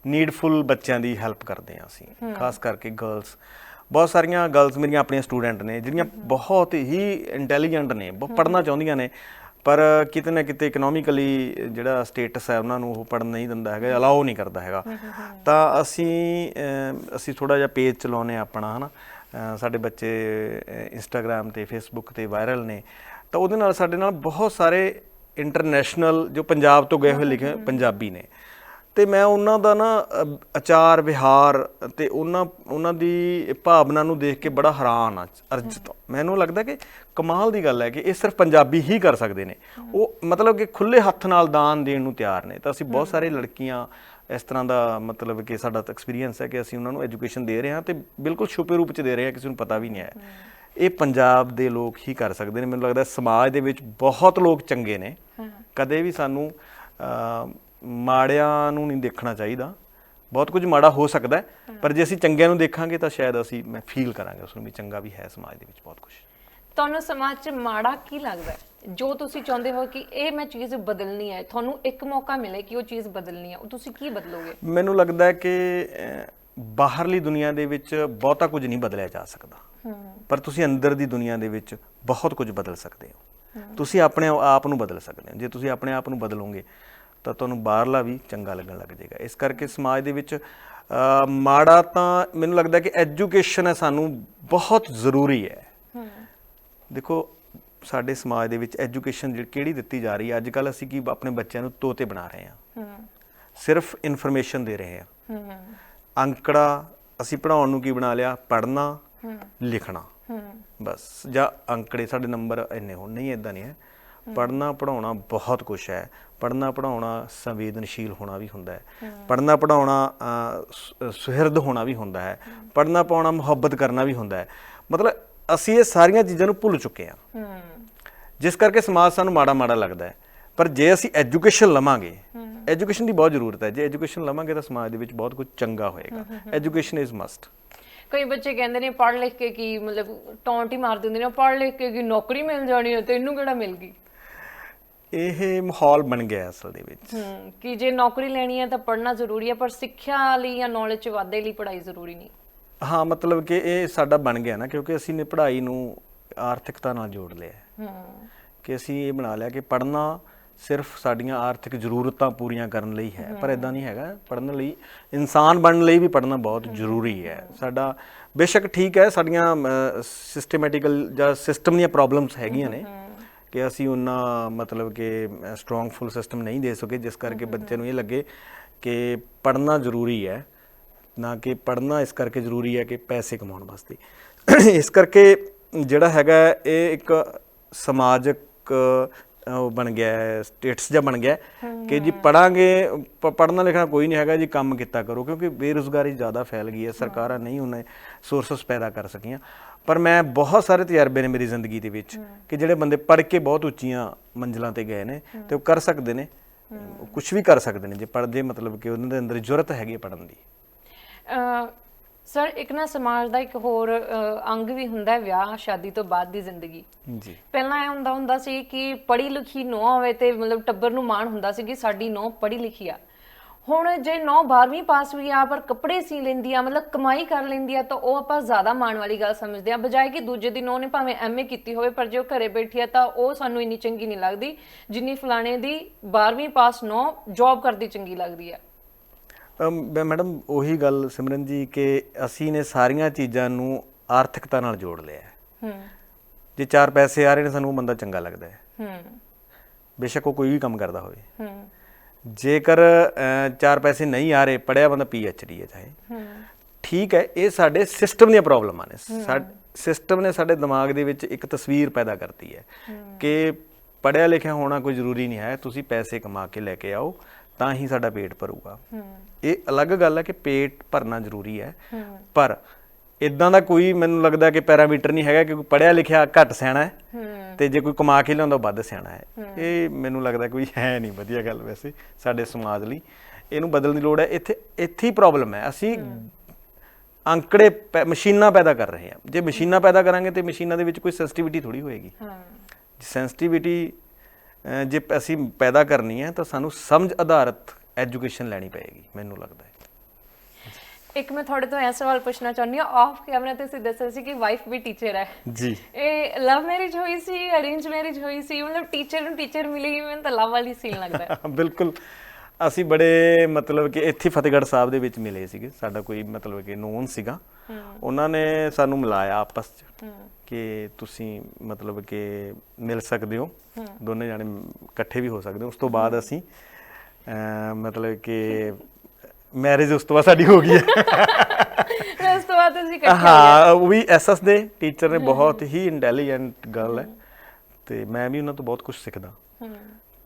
ਨੀਡਫੁਲ ਬੱਚਿਆਂ ਦੀ ਹੈਲਪ ਕਰਦੇ ਹਾਂ ਅਸੀਂ ਖਾਸ ਕਰਕੇ ਗਰਲਸ ਬਹੁਤ ਸਾਰੀਆਂ ਗਰਲਸ ਮੇਰੀਆਂ ਆਪਣੀਆਂ ਸਟੂਡੈਂਟ ਨੇ ਜਿਹੜੀਆਂ ਬਹੁਤ ਹੀ ਇੰਟੈਲੀਜੈਂਟ ਨੇ ਬਹੁਤ ਪੜ੍ਹਨਾ ਚਾਹੁੰਦੀਆਂ ਨੇ ਪਰ ਕਿਤੇ ਨਾ ਕਿਤੇ ਇਕਨੋਮਿਕਲੀ ਜਿਹੜਾ ਸਟੇਟਸ ਹੈ ਉਹਨਾਂ ਨੂੰ ਉਹ ਪੜਨ ਨਹੀਂ ਦਿੰਦਾ ਹੈਗਾ ਅਲਾਉ ਨਹੀਂ ਕਰਦਾ ਹੈਗਾ। ਤਾਂ ਅਸੀਂ ਅਸੀਂ ਥੋੜਾ ਜਿਹਾ ਪੇਜ ਚਲਾਉਨੇ ਆਪਣਾ ਹਨਾ। ਸਾਡੇ ਬੱਚੇ ਇੰਸਟਾਗ੍ਰam ਤੇ ਫੇਸਬੁੱਕ ਤੇ ਵਾਇਰਲ ਨੇ। ਤਾਂ ਉਹਦੇ ਨਾਲ ਸਾਡੇ ਨਾਲ ਬਹੁਤ ਸਾਰੇ ਇੰਟਰਨੈਸ਼ਨਲ ਜੋ ਪੰਜਾਬ ਤੋਂ ਗਏ ਹੋਏ ਲਿਖੇ ਪੰਜਾਬੀ ਨੇ। ਤੇ ਮੈਂ ਉਹਨਾਂ ਦਾ ਨਾ ਆਚਾਰ ਵਿਹਾਰ ਤੇ ਉਹਨਾਂ ਉਹਨਾਂ ਦੀ ਭਾਵਨਾ ਨੂੰ ਦੇਖ ਕੇ ਬੜਾ ਹੈਰਾਨ ਆ ਅਰਜਿਤ ਮੈਨੂੰ ਲੱਗਦਾ ਕਿ ਕਮਾਲ ਦੀ ਗੱਲ ਹੈ ਕਿ ਇਹ ਸਿਰਫ ਪੰਜਾਬੀ ਹੀ ਕਰ ਸਕਦੇ ਨੇ। ਉਹ ਮਤਲਬ ਕਿ ਖੁੱਲੇ ਹੱਥ ਨਾਲ ਦਾਨ ਦੇਣ ਨੂੰ ਤਿਆਰ ਨੇ। ਤਾਂ ਅਸੀਂ ਬਹੁਤ ਸਾਰੇ ਲੜਕੀਆਂ ਇਸ ਤਰ੍ਹਾਂ ਦਾ ਮਤਲਬ ਕਿ ਸਾਡਾ ਐਕਸਪੀਰੀਅੰਸ ਹੈ ਕਿ ਅਸੀਂ ਉਹਨਾਂ ਨੂੰ ਐਜੂਕੇਸ਼ਨ ਦੇ ਰਹੇ ਹਾਂ ਤੇ ਬਿਲਕੁਲ ਛੁਪੇ ਰੂਪ ਚ ਦੇ ਰਹੇ ਹਾਂ ਕਿਸੇ ਨੂੰ ਪਤਾ ਵੀ ਨਹੀਂ ਹੈ। ਇਹ ਪੰਜਾਬ ਦੇ ਲੋਕ ਹੀ ਕਰ ਸਕਦੇ ਨੇ। ਮੈਨੂੰ ਲੱਗਦਾ ਸਮਾਜ ਦੇ ਵਿੱਚ ਬਹੁਤ ਲੋਕ ਚੰਗੇ ਨੇ। ਕਦੇ ਵੀ ਸਾਨੂੰ ਮਾੜਿਆਂ ਨੂੰ ਨਹੀਂ ਦੇਖਣਾ ਚਾਹੀਦਾ। ਬਹੁਤ ਕੁਝ ਮਾੜਾ ਹੋ ਸਕਦਾ ਪਰ ਜੇ ਅਸੀਂ ਚੰਗਿਆਂ ਨੂੰ ਦੇਖਾਂਗੇ ਤਾਂ ਸ਼ਾਇਦ ਅਸੀਂ ਮੈਂ ਫੀਲ ਕਰਾਂਗੇ ਉਸ ਨੂੰ ਵੀ ਚੰਗਾ ਵੀ ਹੈ ਸਮਾਜ ਦੇ ਵਿੱਚ ਬਹੁਤ ਕੁਝ ਤੁਹਾਨੂੰ ਸਮਾਜ 'ਚ ਮਾੜਾ ਕੀ ਲੱਗਦਾ ਜੋ ਤੁਸੀਂ ਚਾਹੁੰਦੇ ਹੋ ਕਿ ਇਹ ਮੈਂ ਚੀਜ਼ ਬਦਲਣੀ ਹੈ ਤੁਹਾਨੂੰ ਇੱਕ ਮੌਕਾ ਮਿਲੇ ਕਿ ਉਹ ਚੀਜ਼ ਬਦਲਣੀ ਹੈ ਉਹ ਤੁਸੀਂ ਕੀ ਬਦਲੋਗੇ? ਮੈਨੂੰ ਲੱਗਦਾ ਹੈ ਕਿ ਬਾਹਰਲੀ ਦੁਨੀਆ ਦੇ ਵਿੱਚ ਬਹੁਤਾ ਕੁਝ ਨਹੀਂ ਬਦਲਿਆ ਜਾ ਸਕਦਾ। ਪਰ ਤੁਸੀਂ ਅੰਦਰ ਦੀ ਦੁਨੀਆ ਦੇ ਵਿੱਚ ਬਹੁਤ ਕੁਝ ਬਦਲ ਸਕਦੇ ਹੋ। ਤੁਸੀਂ ਆਪਣੇ ਆਪ ਨੂੰ ਬਦਲ ਸਕਦੇ ਹੋ। ਜੇ ਤੁਸੀਂ ਆਪਣੇ ਆਪ ਨੂੰ ਬਦਲੋਗੇ ਤਾਂ ਤੁਹਾਨੂੰ ਬਾਹਰਲਾ ਵੀ ਚੰਗਾ ਲੱਗਣ ਲੱਗ ਜਾਏਗਾ। ਇਸ ਕਰਕੇ ਸਮਾਜ ਦੇ ਵਿੱਚ ਮਾੜਾ ਤਾਂ ਮੈਨੂੰ ਲੱਗਦਾ ਕਿ ਐਜੂਕੇਸ਼ਨ ਹੈ ਸਾਨੂੰ ਬਹੁਤ ਜ਼ਰੂਰੀ ਹੈ। ਦੇਖੋ ਸਾਡੇ ਸਮਾਜ ਦੇ ਵਿੱਚ ਐਜੂਕੇਸ਼ਨ ਜਿਹੜੀ ਕਿਹੜੀ ਦਿੱਤੀ ਜਾ ਰਹੀ ਹੈ ਅੱਜ ਕੱਲ ਅਸੀਂ ਕੀ ਆਪਣੇ ਬੱਚਿਆਂ ਨੂੰ ਤੋਤੇ ਬਣਾ ਰਹੇ ਹਾਂ। ਸਿਰਫ ਇਨਫੋਰਮੇਸ਼ਨ ਦੇ ਰਹੇ ਹਾਂ। ਅੰਕੜਾ ਅਸੀਂ ਪੜਾਉਣ ਨੂੰ ਕੀ ਬਣਾ ਲਿਆ? ਪੜਨਾ ਲਿਖਣਾ। ਬਸ ਜਾਂ ਅੰਕੜੇ ਸਾਡੇ ਨੰਬਰ ਇੰਨੇ ਹੋਣ ਨਹੀਂ ਇਦਾਂ ਨਹੀਂ ਹੈ। ਪੜਨਾ ਪੜਾਉਣਾ ਬਹੁਤ ਕੁਝ ਹੈ। ਪੜਨਾ ਪੜਾਉਣਾ ਸੰਵੇਦਨਸ਼ੀਲ ਹੋਣਾ ਵੀ ਹੁੰਦਾ ਹੈ। ਪੜਨਾ ਪੜਾਉਣਾ ਸੁਹਿਰਦ ਹੋਣਾ ਵੀ ਹੁੰਦਾ ਹੈ। ਪੜਨਾ ਪਾਉਣਾ ਮੁਹੱਬਤ ਕਰਨਾ ਵੀ ਹੁੰਦਾ ਹੈ। ਮਤਲਬ ਅਸੀਂ ਇਹ ਸਾਰੀਆਂ ਚੀਜ਼ਾਂ ਨੂੰ ਭੁੱਲ ਚੁੱਕੇ ਹਾਂ। ਜਿਸ ਕਰਕੇ ਸਮਾਜ ਸਾਨੂੰ ਮਾੜਾ ਮਾੜਾ ਲੱਗਦਾ ਹੈ। ਪਰ ਜੇ ਅਸੀਂ ਐਜੂਕੇਸ਼ਨ ਲਵਾਂਗੇ ਐਜੂਕੇਸ਼ਨ ਦੀ ਬਹੁਤ ਜ਼ਰੂਰਤ ਹੈ। ਜੇ ਐਜੂਕੇਸ਼ਨ ਲਵਾਂਗੇ ਤਾਂ ਸਮਾਜ ਦੇ ਵਿੱਚ ਬਹੁਤ ਕੁਝ ਚੰਗਾ ਹੋਏਗਾ। ਐਜੂਕੇਸ਼ਨ ਇਜ਼ ਮਸਟ ਕਈ ਬੱਚੇ ਕਹਿੰਦੇ ਨੇ ਪੜ੍ਹ ਲਿਖ ਕੇ ਕੀ ਮਤਲਬ ਟੌਂਟ ਹੀ ਮਾਰ ਦਿੰਦੇ ਨੇ ਪੜ੍ਹ ਲਿਖ ਕੇ ਕੀ ਨੌਕਰੀ ਮਿਲ ਜਾਣੀ ਹੈ ਤੈਨੂੰ ਕਿਹੜਾ ਮਿਲ ਗਈ? ਇਹ ਮਾਹੌਲ ਬਣ ਗਿਆ ਅਸਲ ਦੇ ਵਿੱਚ। ਹੂੰ ਕਿ ਜੇ ਨੌਕਰੀ ਲੈਣੀ ਹੈ ਤਾਂ ਪੜ੍ਹਨਾ ਜ਼ਰੂਰੀ ਹੈ ਪਰ ਸਿੱਖਿਆ ਲਈ ਜਾਂ ਨੌਲੇਜ ਚ ਵਾਧੇ ਲਈ ਪੜ੍ਹਾਈ ਜ਼ਰੂਰੀ ਨਹੀਂ। ਹਾਂ ਮਤਲਬ ਕਿ ਇਹ ਸਾਡਾ ਬਣ ਗਿਆ ਨਾ ਕਿਉਂਕਿ ਅਸੀਂ ਨੇ ਪੜ੍ਹਾਈ ਨੂੰ ਆਰਥਿਕਤਾ ਨਾਲ ਜੋੜ ਲਿਆ ਹੈ। ਕਿ ਅਸੀਂ ਇਹ ਬਣਾ ਲਿਆ ਕਿ ਪੜ੍ਹਨਾ ਸਿਰਫ ਸਾਡੀਆਂ ਆਰਥਿਕ ਜ਼ਰੂਰਤਾਂ ਪੂਰੀਆਂ ਕਰਨ ਲਈ ਹੈ ਪਰ ਇਦਾਂ ਨਹੀਂ ਹੈਗਾ। ਪੜ੍ਹਨ ਲਈ ਇਨਸਾਨ ਬਣਨ ਲਈ ਵੀ ਪੜ੍ਹਨਾ ਬਹੁਤ ਜ਼ਰੂਰੀ ਹੈ। ਸਾਡਾ ਬੇਸ਼ੱਕ ਠੀਕ ਹੈ ਸਾਡੀਆਂ ਸਿਸਟਮੈਟਿਕਲ ਜਾਂ ਸਿਸਟਮ ਦੀਆਂ ਪ੍ਰੋਬਲਮਸ ਹੈਗੀਆਂ ਨੇ ਕਿ ਅਸੀਂ ਉਹਨਾਂ ਮਤਲਬ ਕਿ ਸਟਰੋਂਗਫੁਲ ਸਿਸਟਮ ਨਹੀਂ ਦੇ ਸਕੇ ਜਿਸ ਕਰਕੇ ਬੱਚੇ ਨੂੰ ਇਹ ਲੱਗੇ ਕਿ ਪੜ੍ਹਨਾ ਜ਼ਰੂਰੀ ਹੈ ਨਾ ਕਿ ਪੜ੍ਹਨਾ ਇਸ ਕਰਕੇ ਜ਼ਰੂਰੀ ਹੈ ਕਿ ਪੈਸੇ ਕਮਾਉਣ ਵਾਸਤੇ। ਇਸ ਕਰਕੇ ਜਿਹੜਾ ਹੈਗਾ ਇਹ ਇੱਕ ਸਮਾਜਿਕ ਉਹ ਬਣ ਗਿਆ ਸਟੇਟਸ ਜਿਹਾ ਬਣ ਗਿਆ ਕਿ ਜੀ ਪੜਾਂਗੇ ਪੜਨਾ ਲਿਖਣਾ ਕੋਈ ਨਹੀਂ ਹੈਗਾ ਜੀ ਕੰਮ ਕੀਤਾ ਕਰੋ ਕਿਉਂਕਿ ਬੇਰੁਜ਼ਗਾਰੀ ਜ਼ਿਆਦਾ ਫੈਲ ਗਈ ਹੈ ਸਰਕਾਰਾਂ ਨਹੀਂ ਉਹਨੇ ਸੋਰਸਸ ਪੈਦਾ ਕਰ ਸਕੀਆਂ। ਪਰ ਮੈਂ ਬਹੁਤ ਸਾਰੇ ਤਜਰਬੇ ਨੇ ਮੇਰੀ ਜ਼ਿੰਦਗੀ ਦੇ ਵਿੱਚ ਕਿ ਜਿਹੜੇ ਬੰਦੇ ਪੜ੍ਹ ਕੇ ਬਹੁਤ ਉੱਚੀਆਂ ਮੰਜ਼ਿਲਾਂ ਤੇ ਗਏ ਨੇ ਤੇ ਉਹ ਕਰ ਸਕਦੇ ਨੇ। ਕੁਝ ਵੀ ਕਰ ਸਕਦੇ ਨੇ ਜੇ ਪੜ੍ਹਦੇ ਮਤਲਬ ਕਿ ਉਹਨਾਂ ਦੇ ਅੰਦਰ ਜ਼ਰੂਰਤ ਹੈਗੀ ਪੜਨ ਦੀ। ਸਰ ਇੱਕ ਨਾ ਸਮਾਜ ਦਾ ਇੱਕ ਹੋਰ ਅੰਗ ਵੀ ਹੁੰਦਾ ਹੈ ਵਿਆਹ ਸ਼ਾਦੀ ਤੋਂ ਬਾਅਦ ਦੀ ਜ਼ਿੰਦਗੀ। ਜੀ। ਪਹਿਲਾਂ ਇਹ ਹੁੰਦਾ ਹੁੰਦਾ ਸੀ ਕਿ ਪੜ੍ਹੀ ਲਿਖੀ ਨੋ ਹੋਵੇ ਤੇ ਮਤਲਬ ਟੱਬਰ ਨੂੰ ਮਾਣ ਹੁੰਦਾ ਸੀ ਕਿ ਸਾਡੀ ਨੋ ਪੜ੍ਹੀ ਲਿਖੀ ਆ। ਹੁਣ ਜੇ ਨੋ 12ਵੀਂ ਪਾਸ ਵੀ ਆ ਪਰ ਕੱਪੜੇ ਸੀ ਲੈਂਦੀ ਆ ਮਤਲਬ ਕਮਾਈ ਕਰ ਲੈਂਦੀ ਆ ਤਾਂ ਉਹ ਆਪਾਂ ਜ਼ਿਆਦਾ ਮਾਣ ਵਾਲੀ ਗੱਲ ਸਮਝਦੇ ਆ। ਬਜਾਏ ਕਿ ਦੂਜੇ ਦੀ ਨੋ ਨੇ ਭਾਵੇਂ ਐਮਏ ਕੀਤੀ ਹੋਵੇ ਪਰ ਜੇ ਉਹ ਘਰੇ ਬੈਠੀ ਆ ਤਾਂ ਉਹ ਸਾਨੂੰ ਇੰਨੀ ਚੰਗੀ ਨਹੀਂ ਲੱਗਦੀ ਜਿੰਨੀ ਫਲਾਣੇ ਦੀ 12ਵੀਂ ਪਾਸ ਨੋ ਜੌਬ ਕਰਦੀ ਚੰਗੀ ਲੱਗਦੀ ਆ। ਮੈਡਮ ਉਹੀ ਗੱਲ ਸਿਮਰਨ ਜੀ ਕਿ ਅਸੀਂ ਨੇ ਸਾਰੀਆਂ ਚੀਜ਼ਾਂ ਨੂੰ ਆਰਥਿਕਤਾ ਨਾਲ ਜੋੜ ਲਿਆ ਹੈ। ਹੂੰ। ਜੇ ਚਾਰ ਪੈਸੇ ਆ ਰਹੇ ਨੇ ਸਾਨੂੰ ਉਹ ਬੰਦਾ ਚੰਗਾ ਲੱਗਦਾ ਹੈ। ਹੂੰ। ਬੇਸ਼ੱਕ ਉਹ ਕੋਈ ਵੀ ਕੰਮ ਕਰਦਾ ਹੋਵੇ। ਹੂੰ। ਜੇਕਰ ਚਾਰ ਪੈਸੇ ਨਹੀਂ ਆ ਰਹੇ ਪੜਿਆ ਬੰਦਾ ਡੀ ਹੈ ਚਾਹੇ। ਠੀਕ ਹੈ ਇਹ ਸਾਡੇ ਸਿਸਟਮ ਦੀਆਂ ਪ੍ਰੋਬਲਮਾਂ ਨੇ। ਸਿਸਟਮ ਨੇ ਸਾਡੇ ਦਿਮਾਗ ਦੇ ਵਿੱਚ ਇੱਕ ਤਸਵੀਰ ਪੈਦਾ ਕਰਤੀ ਹੈ ਕਿ ਪੜਿਆ ਲਿਖਿਆ ਹੋਣਾ ਕੋਈ ਜ਼ਰੂਰੀ ਨਹੀਂ ਹੈ ਤੁਸੀਂ ਪੈਸੇ ਕਮਾ ਕੇ ਲੈ ਕੇ ਆਓ ਤਾਂ ਹੀ ਸਾਡਾ ਪੇਟ ਭਰੂਗਾ। ਇਹ ਅਲੱਗ ਗੱਲ ਹੈ ਕਿ ਪੇਟ ਭਰਨਾ ਜ਼ਰੂਰੀ ਹੈ। ਪਰ ਇਦਾਂ ਦਾ ਕੋਈ ਮੈਨੂੰ ਲੱਗਦਾ ਕਿ ਪੈਰਾਮੀਟਰ ਨਹੀਂ ਹੈਗਾ ਕਿ ਕੋਈ ਪੜਿਆ ਲਿਖਿਆ ਘੱਟ ਸਿਆਣਾ ਹੈ ਤੇ ਜੇ ਕੋਈ ਕਮਾ ਕੇ ਲਿਆਉਂਦਾ ਵੱਧ ਸਿਆਣਾ ਹੈ। ਇਹ ਮੈਨੂੰ ਲੱਗਦਾ ਕੋਈ ਹੈ ਨਹੀਂ ਵਧੀਆ ਗੱਲ ਵੈਸੇ ਸਾਡੇ ਸਮਾਜ ਲਈ। ਇਹਨੂੰ ਬਦਲਣ ਦੀ ਲੋੜ ਹੈ। ਇੱਥੇ ਇੱਥੇ ਹੀ ਪ੍ਰੋਬਲਮ ਹੈ। ਅਸੀਂ ਅੰਕੜੇ ਮਸ਼ੀਨਾਂ ਪੈਦਾ ਕਰ ਰਹੇ ਹਾਂ। ਜੇ ਮਸ਼ੀਨਾਂ ਪੈਦਾ ਕਰਾਂਗੇ ਤੇ ਮਸ਼ੀਨਾਂ ਦੇ ਵਿੱਚ ਕੋਈ ਸੈਂਸਿਟੀਵਿਟੀ ਥੋੜੀ ਹੋਏਗੀ। ਹਾਂ। ਸੈਂਸਿਟੀਵਿਟੀ ਜੇ ਅਸੀਂ ਪੈਦਾ ਕਰਨੀ ਹੈ ਤਾਂ ਸਾਨੂੰ ਸਮਝ ਆਧਾਰਿਤ ਐਜੂਕੇਸ਼ਨ ਲੈਣੀ ਪਏਗੀ ਮੈਨੂੰ ਲੱਗਦਾ ਹੈ। ਇੱਕ ਮੈਂ ਤੁਹਾਡੇ ਤੋਂ ਇਹ ਸਵਾਲ ਪੁੱਛਣਾ ਚਾਹੁੰਦੀ ਹਾਂ ਆਫ ਕੈਮਰਾ ਤੇ ਤੁਸੀਂ ਦੱਸਿਆ ਸੀ ਕਿ ਵਾਈਫ ਵੀ ਟੀਚਰ ਹੈ। ਜੀ। ਇਹ ਲਵ ਮੈਰਿਜ ਹੋਈ ਸੀ ਅਰੇਂਜ ਮੈਰਿਜ ਹੋਈ ਸੀ ਮਤਲਬ ਟੀਚਰ ਨੂੰ ਟੀਚਰ ਮਿਲੀ ਮੈਨੂੰ ਤਾਂ ਲਵ ਵਾਲੀ ਸੀਨ ਲੱਗਦਾ ਬਿਲਕੁਲ। ਅਸੀਂ ਬੜੇ ਮਤਲਬ ਕਿ ਇੱਥੇ ਫਤਿਹਗੜ੍ਹ ਸਾਹਿਬ ਦੇ ਵਿੱਚ ਮਿਲੇ ਸੀਗੇ। ਸਾਡਾ ਕੋਈ ਮਤਲਬ ਕਿ ਨੋਨ ਸੀਗਾ। ਉਹਨਾਂ ਨੇ ਸਾਨੂੰ ਮਿਲਾਇਆ ਆਪਸ 'ਚ ਕਿ ਤੁਸੀਂ ਮਤਲਬ ਕਿ ਮਿਲ ਸਕਦੇ ਹੋ। ਦੋਨੇ ਜਾਣੇ ਇਕੱਠੇ ਵੀ ਹੋ ਸਕਦੇ ਹੋ। ਉਸ ਤੋਂ ਬਾਅਦ ਅਸੀਂ ਮਤਲਬ ਕਿ ਮੈਰਿਜ ਉਸ ਤੋਂ ਬਾਅਦ ਸਾਡੀ ਹੋ ਗਈ ਹੈ। ਉਸ ਤੋਂ ਬਾਅਦ ਅਸੀਂ ਇਕੱਠੇ ਹਾਂ ਉਹ ਵੀ ਐਸਐਸ ਦੇ ਟੀਚਰ ਨੇ ਬਹੁਤ ਹੀ ਇੰਟੈਲੀਜੈਂਟ ਗਰਲ ਹੈ। ਤੇ ਮੈਂ ਵੀ ਉਹਨਾਂ ਤੋਂ ਬਹੁਤ ਕੁਝ ਸਿੱਖਦਾ।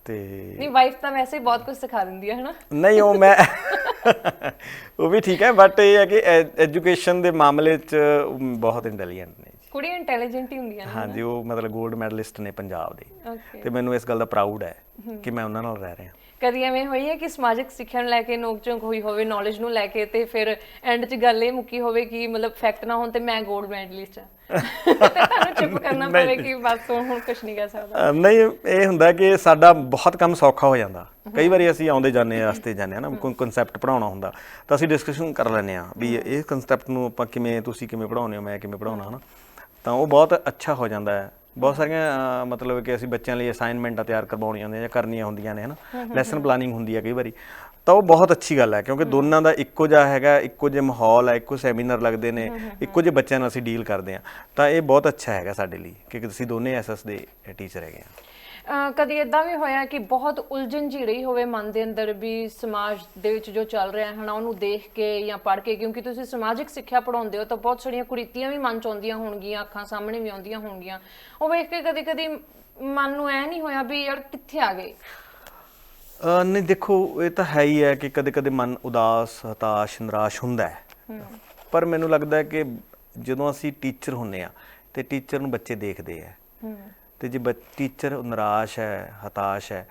ਤੇ ਨਹੀਂ ਵਾਈਫ ਤਾਂ ਵੈਸੇ ਹੀ ਬਹੁਤ ਕੁਝ ਸਿਖਾ ਦਿੰਦੀ ਹੈ ਹਨਾ? ਨਹੀਂ ਉਹ ਮੈਂ ਉਹ ਵੀ ਠੀਕ ਹੈ ਬਟ ਇਹ ਹੈ ਕਿ ਐਜੂਕੇਸ਼ਨ ਦੇ ਮਾਮਲੇ 'ਚ ਬਹੁਤ ਇੰਟੈਲੀਜੈਂਟ ਨੇ ਕੁੜੀਆਂ ਇੰਟੈਲੀਜੈਂਟ ਹੀ ਹੁੰਦੀਆਂ ਨੇ ਹਾਂਜੀ ਉਹ ਮਤਲਬ 골ਡ ਮੈਡਲਿਸਟ ਨੇ ਪੰਜਾਬ ਦੇ। ਤੇ ਮੈਨੂੰ ਇਸ ਗੱਲ ਦਾ ਪ੍ਰਾਊਡ ਹੈ ਕਿ ਮੈਂ ਉਹਨਾਂ ਨਾਲ ਰਹਿ ਰਿਹਾ। ਕਦੀ ਐਵੇਂ ਹੋਈ ਹੈ ਕਿ ਸਮਾਜਿਕ ਸਿੱਖਿਆ ਨੂੰ ਲੈ ਕੇ ਨੋਕ ਝੋਂਕ ਹੋਈ ਹੋਵੇ ਨੌਲੇਜ ਨੂੰ ਲੈ ਕੇ ਤੇ ਫਿਰ ਐਂਡ 'ਚ ਗੱਲ ਇਹ ਮੁੱਕੀ ਹੋਵੇ ਕਿ ਮਤਲਬ ਫੈਕਟ ਨਾ ਹੋਣ ਤੇ ਮੈਂ 골ਡ ਮੈਡਲਿਸਟ ਆ। ਤੇ ਤੁਹਾਨੂੰ ਚੁੱਪ ਕਰਨਾ ਪਵੇ ਕਿ ਬਸ ਹੁਣ ਕੁਝ ਨਹੀਂ ਕਹਿ ਸਕਦਾ। ਨਹੀਂ ਇਹ ਹੁੰਦਾ ਕਿ ਸਾਡਾ ਬਹੁਤ ਕੰਮ ਸੌਖਾ ਹੋ ਜਾਂਦਾ। ਕਈ ਵਾਰੀ ਅਸੀਂ ਆਉਂਦੇ ਜਾਂਦੇ ਆ ਰਸਤੇ ਜਾਂਦੇ ਆ ਨਾ ਕੋਈ ਕਨਸੈਪਟ ਪੜਾਉਣਾ ਹੁੰਦਾ ਤਾਂ ਅਸੀਂ ਡਿਸਕਸ਼ਨ ਕਰ ਲੈਂਦੇ ਆ ਵੀ ਇਹ ਕਨਸੈਪਟ ਨੂੰ ਆਪਾਂ ਕਿਵੇਂ ਤੁਸੀਂ ਕਿਵੇਂ ਪੜਾਉਂਦੇ ਹੋ ਮੈਂ ਕਿਵੇਂ ਪੜਾਉਣਾ ਹਨਾ? ਤਾਂ ਉਹ ਬਹੁਤ ਅੱਛਾ ਹੋ ਜਾਂਦਾ ਹੈ। ਬਹੁਤ ਸਾਰੀਆਂ ਮਤਲਬ ਕਿ ਅਸੀਂ ਬੱਚਿਆਂ ਲਈ ਅਸਾਈਨਮੈਂਟਾਂ ਤਿਆਰ ਕਰਵਾਉਣੀਆਂ ਹੁੰਦੀਆਂ ਜਾਂ ਕਰਨੀਆਂ ਹੁੰਦੀਆਂ ਨੇ ਹਨਾ? ਲੈਸਨ ਪਲਾਨਿੰਗ ਹੁੰਦੀ ਹੈ ਕਈ ਵਾਰੀ। ਤਾਂ ਉਹ ਬਹੁਤ ਅੱਛੀ ਗੱਲ ਹੈ ਕਿਉਂਕਿ ਦੋਨਾਂ ਦਾ ਇੱਕੋ ਜਿਹਾ ਹੈਗਾ ਇੱਕੋ ਜਿਹਾ ਮਾਹੌਲ ਹੈ ਇੱਕੋ ਸੈਮੀਨਾਰ ਲੱਗਦੇ ਨੇ ਇੱਕੋ ਜਿਹੇ ਬੱਚਿਆਂ ਨਾਲ ਅਸੀਂ ਡੀਲ ਕਰਦੇ ਹਾਂ ਤਾਂ ਇਹ ਬਹੁਤ ਅੱਛਾ ਹੈਗਾ ਸਾਡੇ ਲਈ ਕਿ ਅਸੀਂ ਦੋਨੇ ਐਸਐਸ ਦੇ ਟੀਚਰ ਹੈਗੇ ਅਹ ਕਦੀ ਇਦਾਂ ਵੀ ਹੋਇਆ ਕਿ ਬਹੁਤ ਉਲਝਣ ਜੀ ਰਹੀ ਹੋਵੇ ਮਨ ਦੇ ਅੰਦਰ ਵੀ ਸਮਾਜ ਦੇ ਵਿੱਚ ਜੋ ਚੱਲ ਰਿਹਾ ਹੈ ਹਨਾ ਉਹਨੂੰ ਦੇਖ ਕੇ ਜਾਂ ਪੜ੍ਹ ਕੇ ਕਿਉਂਕਿ ਤੁਸੀਂ ਸਮਾਜਿਕ ਸਿੱਖਿਆ ਪੜਾਉਂਦੇ ਹੋ ਤਾਂ ਬਹੁਤ ਸਾਰੀਆਂ ਕੁਰੀਤੀਆਂ ਵੀ ਮਨ ਚ ਆਉਂਦੀਆਂ ਹੋਣਗੀਆਂ ਅੱਖਾਂ ਸਾਹਮਣੇ ਵੀ ਆਉਂਦੀਆਂ ਹੋਣਗੀਆਂ। ਉਹ ਵੇਖ ਕੇ ਕਦੀ ਕਦੀ ਮਨ ਨੂੰ ਐ ਨਹੀਂ ਹੋਇਆ ਵੀ ਯਾਰ ਕਿੱਥੇ ਆ ਗਏ? ਅਹ ਨਹੀਂ ਦੇਖੋ ਇਹ ਤਾਂ ਹੈ ਹੀ ਹੈ ਕਿ ਕਦੇ-ਕਦੇ ਮਨ ਉਦਾਸ ਹਤਾਸ਼ ਨਿਰਾਸ਼ ਹੁੰਦਾ ਹੈ। ਪਰ ਮੈਨੂੰ ਲੱਗਦਾ ਹੈ ਕਿ ਜਦੋਂ ਅਸੀਂ ਟੀਚਰ ਹੁੰਨੇ ਆ ਤੇ ਟੀਚਰ ਨੂੰ ਬੱਚੇ ਦੇਖਦੇ ਆ ਤੇ ਜੇ ਟੀਚਰ ਨਿਰਾਸ਼ ਹੈ ਹਤਾਸ਼ ਹੈ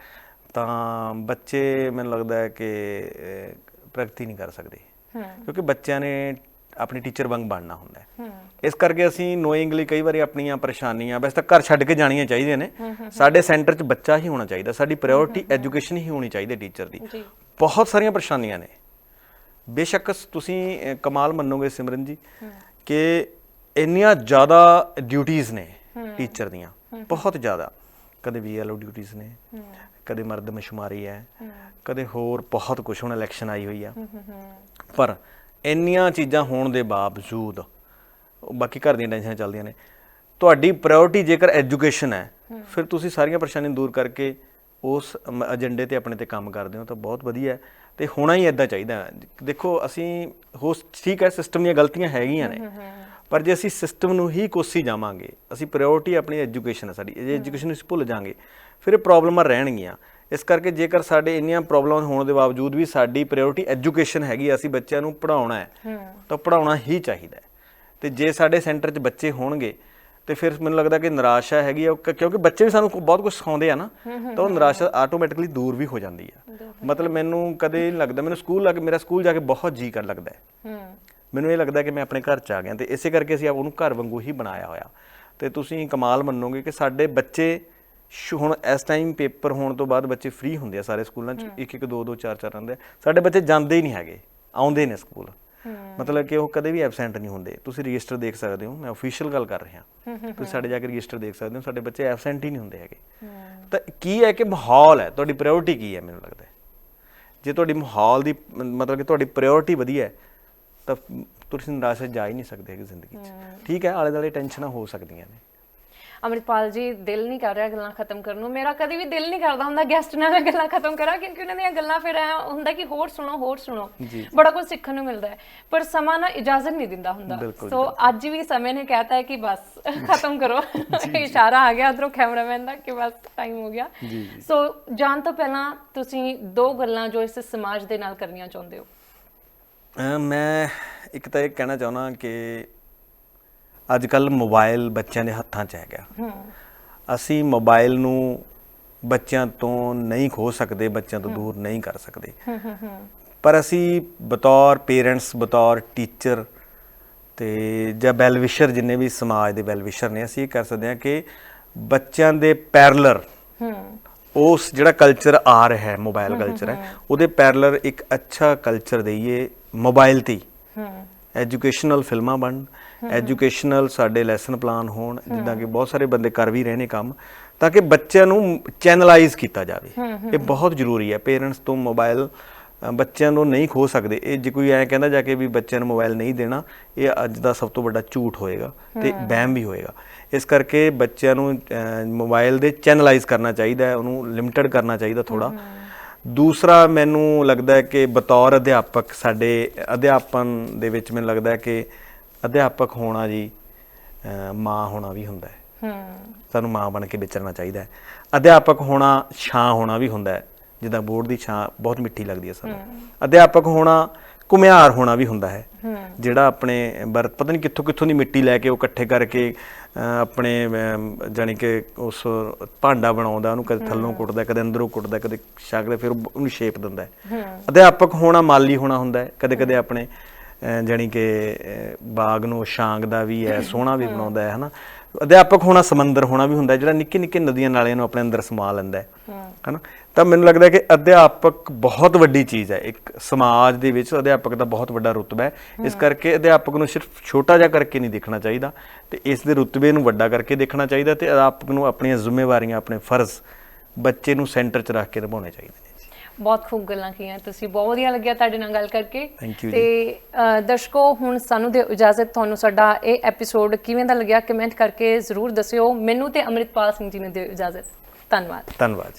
ਤਾਂ ਬੱਚੇ ਮੈਨੂੰ ਲੱਗਦਾ ਹੈ ਕਿ ਪ੍ਰਗਤੀ ਨਹੀਂ ਕਰ ਸਕਦੇ। ਕਿਉਂਕਿ ਬੱਚਿਆਂ ਨੇ ਆਪਣੀ ਟੀਚਰ ਵਾਂਗ ਬਣਨਾ ਹੁੰਦਾ ਹੈ। ਇਸ ਕਰਕੇ ਅਸੀਂ ਨੋਇੰਗਲੀ ਕਈ ਵਾਰੀ ਆਪਣੀਆਂ ਪਰੇਸ਼ਾਨੀਆਂ ਵੈਸੇ ਤਾਂ ਘਰ ਛੱਡ ਕੇ ਜਾਣੀਆਂ ਚਾਹੀਦੀਆਂ ਨੇ। ਸਾਡੇ ਸੈਂਟਰ 'ਚ ਬੱਚਾ ਹੀ ਹੋਣਾ ਚਾਹੀਦਾ ਸਾਡੀ ਪ੍ਰਾਇੋਰਟੀ ਐਜੂਕੇਸ਼ਨ ਹੀ ਹੋਣੀ ਚਾਹੀਦੀ ਟੀਚਰ ਦੀ। ਬਹੁਤ ਸਾਰੀਆਂ ਪਰੇਸ਼ਾਨੀਆਂ ਨੇ। ਬੇਸ਼ੱਕ ਤੁਸੀਂ ਕਮਾਲ ਮੰਨੋਗੇ ਸਿਮਰਨ ਜੀ ਕਿ ਇੰਨੀਆਂ ਜ਼ਿਆਦਾ ਡਿਊਟੀਆਂ ਨੇ ਟੀਚਰ ਦੀਆਂ। ਬਹੁਤ ਜ਼ਿਆਦਾ। ਕਦੇ ਵੀਐਲਓ ਡਿਊਟੀਆਂ ਨੇ ਕਦੇ ਮਰਦਮਸ਼ੁਮਾਰੀ ਹੈ ਕਦੇ ਹੋਰ ਬਹੁਤ ਕੁਝ ਹੁਣ ਇਲੈਕਸ਼ਨ ਆਈ ਹੋਈ ਆ। ਪਰ ਇੰਨੀਆਂ ਚੀਜ਼ਾਂ ਹੋਣ ਦੇ ਬਾਵਜੂਦ ਬਾਕੀ ਘਰ ਦੀਆਂ ਟੈਨਸ਼ਨਾਂ ਚੱਲਦੀਆਂ ਨੇ ਤੁਹਾਡੀ ਪ੍ਰਾਇੋਰਟੀ ਜੇਕਰ ਐਜੂਕੇਸ਼ਨ ਹੈ ਫਿਰ ਤੁਸੀਂ ਸਾਰੀਆਂ ਪਰੇਸ਼ਾਨੀਆਂ ਦੂਰ ਕਰਕੇ ਉਸ ਏਜੰਡੇ ਤੇ ਆਪਣੇ ਤੇ ਕੰਮ ਕਰਦੇ ਹੋ ਤਾਂ ਬਹੁਤ ਵਧੀਆ ਹੈ। ਤੇ ਹੋਣਾ ਹੀ ਇਦਾਂ ਚਾਹੀਦਾ। ਦੇਖੋ ਅਸੀਂ ਹੋ ਠੀਕ ਹੈ ਸਿਸਟਮ ਦੀਆਂ ਗਲਤੀਆਂ ਹੈਗੀਆਂ ਨੇ ਪਰ ਜੇ ਅਸੀਂ ਸਿਸਟਮ ਨੂੰ ਹੀ ਕੋਸੀ ਜਾਵਾਂਗੇ ਅਸੀਂ ਪ੍ਰਾਇੋਰਟੀ ਆਪਣੀ ਐਜੂਕੇਸ਼ਨ ਹੈ ਸਾਡੀ ਜੇ ਐਜੂਕੇਸ਼ਨ ਅਸੀਂ ਭੁੱਲ ਜਾਾਂਗੇ ਫਿਰ ਇਹ ਪ੍ਰੋਬਲਮਾਂ ਰਹਿਣਗੀਆਂ। ਇਸ ਕਰਕੇ ਜੇਕਰ ਸਾਡੇ ਇੰਨੀਆਂ ਪ੍ਰੋਬਲਮਾਂ ਹੋਣ ਦੇ ਬਾਵਜੂਦ ਵੀ ਸਾਡੀ ਪ੍ਰਾਇੋਰਟੀ ਐਜੂਕੇਸ਼ਨ ਹੈਗੀ ਅਸੀਂ ਬੱਚਿਆਂ ਨੂੰ ਪੜ੍ਹਾਉਣਾ ਹੈ ਤਾਂ ਪੜ੍ਹਾਉਣਾ ਹੀ ਚਾਹੀਦਾ ਹੈ। ਤੇ ਜੇ ਸਾਡੇ ਸੈਂਟਰ 'ਚ ਬੱਚੇ ਹੋਣਗੇ ਤੇ ਫਿਰ ਮੈਨੂੰ ਲੱਗਦਾ ਕਿ ਨਿਰਾਸ਼ਾ ਹੈਗੀ ਆ ਕਿਉਂਕਿ ਬੱਚੇ ਵੀ ਸਾਨੂੰ ਬਹੁਤ ਕੁਝ ਸਿਖਾਉਂਦੇ ਆ ਨਾ ਤਾਂ ਉਹ ਨਿਰਾਸ਼ਾ ਆਟੋਮੈਟਿਕਲੀ ਦੂਰ ਵੀ ਹੋ ਜਾਂਦੀ ਆ। ਮਤਲਬ ਮੈਨੂੰ ਕਦੇ ਨਹੀਂ ਲੱਗਦਾ ਮੈਨੂੰ ਸਕੂਲ ਲੱਗ ਮੇਰਾ ਸਕੂਲ ਜਾ ਕੇ ਬਹੁਤ ਜੀ ਕਰ ਲੱਗਦਾ ਹੂੰ। ਮੈਨੂੰ ਇਹ ਲੱਗਦਾ ਕਿ ਮੈਂ ਆਪਣੇ ਘਰ ਚ ਆ ਗਿਆ ਤੇ ਇਸੇ ਕਰਕੇ ਅਸੀਂ ਉਹਨੂੰ ਘਰ ਵਾਂਗੂ ਹੀ ਬਣਾਇਆ ਹੋਇਆ। ਤੇ ਤੁਸੀਂ ਕਮਾਲ ਮੰਨੋਗੇ ਕਿ ਸਾਡੇ ਬੱਚੇ ਹੁਣ ਇਸ ਟਾਈਮ ਪੇਪਰ ਹੋਣ ਤੋਂ ਬਾਅਦ ਬੱਚੇ ਫ੍ਰੀ ਹੁੰਦੇ ਆ ਸਾਰੇ ਸਕੂਲਾਂ ਚ। ਇੱਕ ਇੱਕ ਦੋ ਦੋ ਚਾਰ ਚਾਰ ਆਉਂਦੇ ਸਾਡੇ ਬੱਚੇ ਜਾਂਦੇ ਹੀ ਨਹੀਂ ਹੈਗੇ ਆਉਂਦੇ ਨੇ ਸਕੂਲ। ਮਤਲਬ ਕਿ ਉਹ ਕਦੇ ਵੀ ਐਬਸੈਂਟ ਨਹੀਂ ਹੁੰਦੇ। ਤੁਸੀਂ ਰਜਿਸਟਰ ਦੇਖ ਸਕਦੇ ਹੋ ਮੈਂ ਅਫੀਸ਼ੀਅਲ ਗੱਲ ਕਰ ਰਿਹਾ। ਤੁਸੀਂ ਸਾਡੇ ਜਾ ਕੇ ਰਜਿਸਟਰ ਦੇਖ ਸਕਦੇ ਹੋ ਸਾਡੇ ਬੱਚੇ ਐਬਸੈਂਟ ਹੀ ਨਹੀਂ ਹੁੰਦੇ ਹੈਗੇ। ਤਾਂ ਕੀ ਹੈ ਕਿ ਮਾਹੌਲ ਹੈ? ਤੁਹਾਡੀ ਪ੍ਰਾਇੋਰਟੀ ਕੀ ਹੈ ਮੈਨੂੰ ਲੱਗਦਾ ਜੇ ਤੁਹਾਡੀ ਮਾਹੌਲ ਦੀ ਮਤਲਬ ਕਿ ਤੁਹਾਡੀ ਪ੍ਰਾਇੋਰਟੀ ਵਧੀਆ ਹੈ ਤਾਂ ਤੁਸੀਂ ਨਿਰਾਸ਼ਾ ਜਾ ਹੀ ਨਹੀਂ ਸਕਦੇ ਹੈਗੇ ਜ਼ਿੰਦਗੀ 'ਚ। ਠੀਕ ਹੈ ਆਲੇ ਦੁਆਲੇ ਟੈਨਸ਼ਨਾਂ ਹੋ ਸਕਦੀਆਂ ਨੇ। ਅਮਰਿਤਪਾਲ ਜੀ ਦਿਲ ਨਹੀਂ ਕਰ ਰਿਹਾ ਗੱਲਾਂ ਖਤਮ ਕਰਨ ਨੂੰ। ਮੇਰਾ ਕਦੀ ਵੀ ਦਿਲ ਨਹੀਂ ਕਰਦਾ ਹੁੰਦਾ ਗੈਸਟ ਨਾਲ ਮੈਂ ਗੱਲਾਂ ਖਤਮ ਕਰਾਂ ਕਿਉਂਕਿ ਉਹਨਾਂ ਦੀਆਂ ਗੱਲਾਂ ਫਿਰ ਐਂ ਹੁੰਦਾ ਕਿ ਹੋਰ ਸੁਣੋ ਹੋਰ ਸੁਣੋ। ਬੜਾ ਕੁਝ ਸਿੱਖਣ ਨੂੰ ਮਿਲਦਾ ਹੈ। ਪਰ ਸਮਾਂ ਨਾ ਇਜਾਜ਼ਤ ਨਹੀਂ ਦਿੰਦਾ ਹੁੰਦਾ। ਸੋ ਅੱਜ ਵੀ ਸਮੇਂ ਨੇ ਕਹਿਤਾ ਹੈ ਕਿ ਬਸ ਖਤਮ ਕਰੋ। ਇਸ਼ਾਰਾ ਆ ਗਿਆ ਉਧਰੋਂ ਕੈਮਰਾਮੈਨ ਦਾ ਕਿ ਬਸ ਟਾਈਮ ਹੋ ਗਿਆ। ਸੋ ਜਾਣ ਤੋਂ ਪਹਿਲਾਂ ਤੁਸੀਂ ਦੋ ਗੱਲਾਂ ਜੋ ਇਸ ਸਮਾਜ ਦੇ ਨਾਲ ਕਰਨੀਆਂ ਚਾਹੁੰਦੇ ਹੋ। ਮੈਂ ਇੱਕ ਤਾਂ ਇਹ ਕਹਿਣਾ ਚਾਹੁੰਦਾ ਕਿ ਅੱਜ ਕੱਲ ਮੋਬਾਈਲ ਬੱਚਿਆਂ ਦੇ ਹੱਥਾਂ 'ਚ ਹੈਗਾ। ਅਸੀਂ ਮੋਬਾਈਲ ਨੂੰ ਬੱਚਿਆਂ ਤੋਂ ਨਹੀਂ ਖੋ ਸਕਦੇ ਬੱਚਿਆਂ ਤੋਂ ਦੂਰ ਨਹੀਂ ਕਰ ਸਕਦੇ। ਪਰ ਅਸੀਂ ਬਤੌਰ ਪੇਰੈਂਟਸ ਬਤੌਰ ਟੀਚਰ ਤੇ ਜਾਂ ਵੈਲਵਿਸ਼ਰ ਜਿੰਨੇ ਵੀ ਸਮਾਜ ਦੇ ਵੈਲਵਿਸ਼ਰ ਨੇ ਅਸੀਂ ਇਹ ਕਰ ਸਕਦੇ ਹਾਂ ਕਿ ਬੱਚਿਆਂ ਦੇ ਪੈਰਲਰ ਉਸ ਜਿਹੜਾ ਕਲਚਰ ਆ ਰਿਹਾ ਹੈ ਮੋਬਾਈਲ ਕਲਚਰ ਹੈ ਉਹਦੇ ਪੈਰਲਰ ਇੱਕ ਅੱਛਾ ਕਲਚਰ ਦਈਏ ਮੋਬਾਈਲ ਤੇ ਐਜੂਕੇਸ਼ਨਲ ਫਿਲਮਾਂ ਬਣ ਐਜੂਕੇਸ਼ਨਲ ਸਾਡੇ ਲੈਸਨ ਪਲਾਨ ਹੋਣ ਜਿੱਦਾਂ ਕਿ ਬਹੁਤ ਸਾਰੇ ਬੰਦੇ ਕਰ ਵੀ ਰਹੇ ਨੇ ਕੰਮ ਤਾਂ ਕਿ ਬੱਚਿਆਂ ਨੂੰ ਚੈਨਲਾਈਜ਼ ਕੀਤਾ ਜਾਵੇ। ਇਹ ਬਹੁਤ ਜ਼ਰੂਰੀ ਹੈ। ਪੇਰੈਂਟਸ ਤੋਂ ਮੋਬਾਈਲ ਬੱਚਿਆਂ ਨੂੰ ਨਹੀਂ ਖੋ ਸਕਦੇ। ਇਹ ਜੇ ਕੋਈ ਐ ਕਹਿੰਦਾ ਜਾ ਕੇ ਵੀ ਬੱਚਿਆਂ ਨੂੰ ਮੋਬਾਈਲ ਨਹੀਂ ਦੇਣਾ ਇਹ ਅੱਜ ਦਾ ਸਭ ਤੋਂ ਵੱਡਾ ਝੂਠ ਹੋਏਗਾ ਤੇ ਵਹਿਮ ਵੀ ਹੋਏਗਾ। ਇਸ ਕਰਕੇ ਬੱਚਿਆਂ ਨੂੰ ਮੋਬਾਈਲ ਦੇ ਚੈਨਲਾਈਜ਼ ਕਰਨਾ ਚਾਹੀਦਾ ਹੈ ਉਹਨੂੰ ਲਿਮਟਿਡ ਕਰਨਾ ਚਾਹੀਦਾ ਥੋੜਾ ਦੂਸਰਾ ਮੈਨੂੰ ਲੱਗਦਾ ਹੈ ਕਿ ਬਤੌਰ ਅਧਿਆਪਕ ਸਾਡੇ ਅਧਿਆਪਨ ਦੇ ਵਿੱਚ ਮੈਨੂੰ ਲੱਗਦਾ ਹੈ ਕਿ ਅਧਿਆਪਕ ਹੋਣਾ ਜੀ ਮਾਂ ਹੋਣਾ ਵੀ ਹੁੰਦਾ ਹੈ। ਹੂੰ। ਸਾਨੂੰ ਮਾਂ ਬਣ ਕੇ ਵਿਚਰਨਾ ਚਾਹੀਦਾ ਹੈ। ਅਧਿਆਪਕ ਹੋਣਾ ਛਾਂ ਹੋਣਾ ਵੀ ਹੁੰਦਾ ਹੈ। ਜਿੱਦਾਂ ਬੋਰਡ ਦੀ ਛਾਂ ਬਹੁਤ ਮਿੱਠੀ ਲੱਗਦੀ ਹੈ ਸਾਨੂੰ। ਅਧਿਆਪਕ ਹੋਣਾ ਕੁਮਿਆਰ ਹੋਣਾ ਵੀ ਹੁੰਦਾ ਹੈ। ਜਿਹੜਾ ਆਪਣੇ ਬਰਤ ਪਤਾ ਨਹੀਂ ਕਿੱਥੋਂ ਕਿੱਥੋਂ ਦੀ ਮਿੱਟੀ ਲੈ ਕੇ ਉਹ ਇਕੱਠੇ ਕਰਕੇ ਆਪਣੇ ਜਾਣੀ ਕਿ ਉਸ ਭਾਂਡਾ ਬਣਾਉਂਦਾ ਉਹਨੂੰ ਕਦੇ ਥੱਲੋਂ ਕੁੱਟਦਾ ਕਦੇ ਅੰਦਰੋਂ ਕੁੱਟਦਾ ਕਦੇ ਛਾਗਲੇ ਫਿਰ ਉਹ- ਉਹਨੂੰ ਸ਼ੇਪ ਦਿੰਦਾ ਹੈ। ਅਧਿਆਪਕ ਹੋਣਾ ਮਾਲੀ ਹੋਣਾ ਹੁੰਦਾ ਹੈ। ਕਦੇ ਕਦੇ ਆਪਣੇ ਜਾਣੀ ਕਿ ਬਾਗ ਨੂੰ ਛਾਂਗ ਦਾ ਵੀ ਹੈ ਸੋਹਣਾ ਵੀ ਬਣਾਉਂਦਾ ਹੈ ਹਨਾ। ਅਧਿਆਪਕ ਹੋਣਾ ਸਮੁੰਦਰ ਹੋਣਾ ਵੀ ਹੁੰਦਾ ਜਿਹੜਾ ਨਿੱਕੇ ਨਿੱਕੇ ਨਦੀਆਂ ਨਾਲਿਆਂ ਨੂੰ ਆਪਣੇ ਅੰਦਰ ਸਮਾ ਲੈਂਦਾ ਹੈ। ਹਨਾ। ਤਾਂ ਮੈਨੂੰ ਲੱਗਦਾ ਹੈ ਕਿ ਅਧਿਆਪਕ ਬਹੁਤ ਵੱਡੀ ਚੀਜ਼ ਹੈ। ਇੱਕ ਸਮਾਜ ਦੇ ਵਿੱਚ ਅਧਿਆਪਕ ਦਾ ਬਹੁਤ ਵੱਡਾ ਰੁਤਬਾ ਹੈ। ਇਸ ਕਰਕੇ ਅਧਿਆਪਕ ਨੂੰ ਸਿਰਫ ਛੋਟਾ ਜਿਹਾ ਕਰਕੇ ਨਹੀਂ ਦੇਖਣਾ ਚਾਹੀਦਾ ਤੇ ਇਸ ਦੇ ਰੁਤਬੇ ਨੂੰ ਵੱਡਾ ਕਰਕੇ ਦੇਖਣਾ ਚਾਹੀਦਾ ਤੇ ਅਧਿਆਪਕ ਨੂੰ ਆਪਣੀਆਂ ਜ਼ਿੰਮੇਵਾਰੀਆਂ ਆਪਣੇ ਫਰਜ਼ ਬੱਚੇ ਨੂੰ ਸੈਂਟਰ 'ਚ ਰੱਖ ਕੇ ਨਿਭਾਉਣੇ ਚਾਹੀਦੇ ਨੇ। ਬਹੁਤ ਖੂਬ ਗੱਲਾਂ ਕੀਆਂ ਤੁਸੀਂ ਬਹੁਤ ਵਧੀਆ ਲੱਗਿਆ ਤੁਹਾਡੇ ਨਾਲ ਗੱਲ ਕਰਕੇ। ਤੇ ਦਰਸ਼ਕੋ ਹੁਣ ਸਾਨੂੰ ਦਿਓ ਇਜਾਜ਼ਤ ਤੁਹਾਨੂੰ ਸਾਡਾ ਇਹ ਐਪੀਸੋਡ ਕਿਵੇਂ ਦਾ ਲੱਗਿਆ ਕਮੈਂਟ ਕਰਕੇ ਜ਼ਰੂਰ ਦੱਸਿਓ। ਮੈਨੂੰ ਤੇ ਅੰਮ੍ਰਿਤਪਾਲ ਸਿੰਘ ਜੀ ਨੂੰ ਦਿਓ ਇਜਾਜ਼ਤ। ਧੰਨਵਾਦ। ਧੰਨਵਾਦ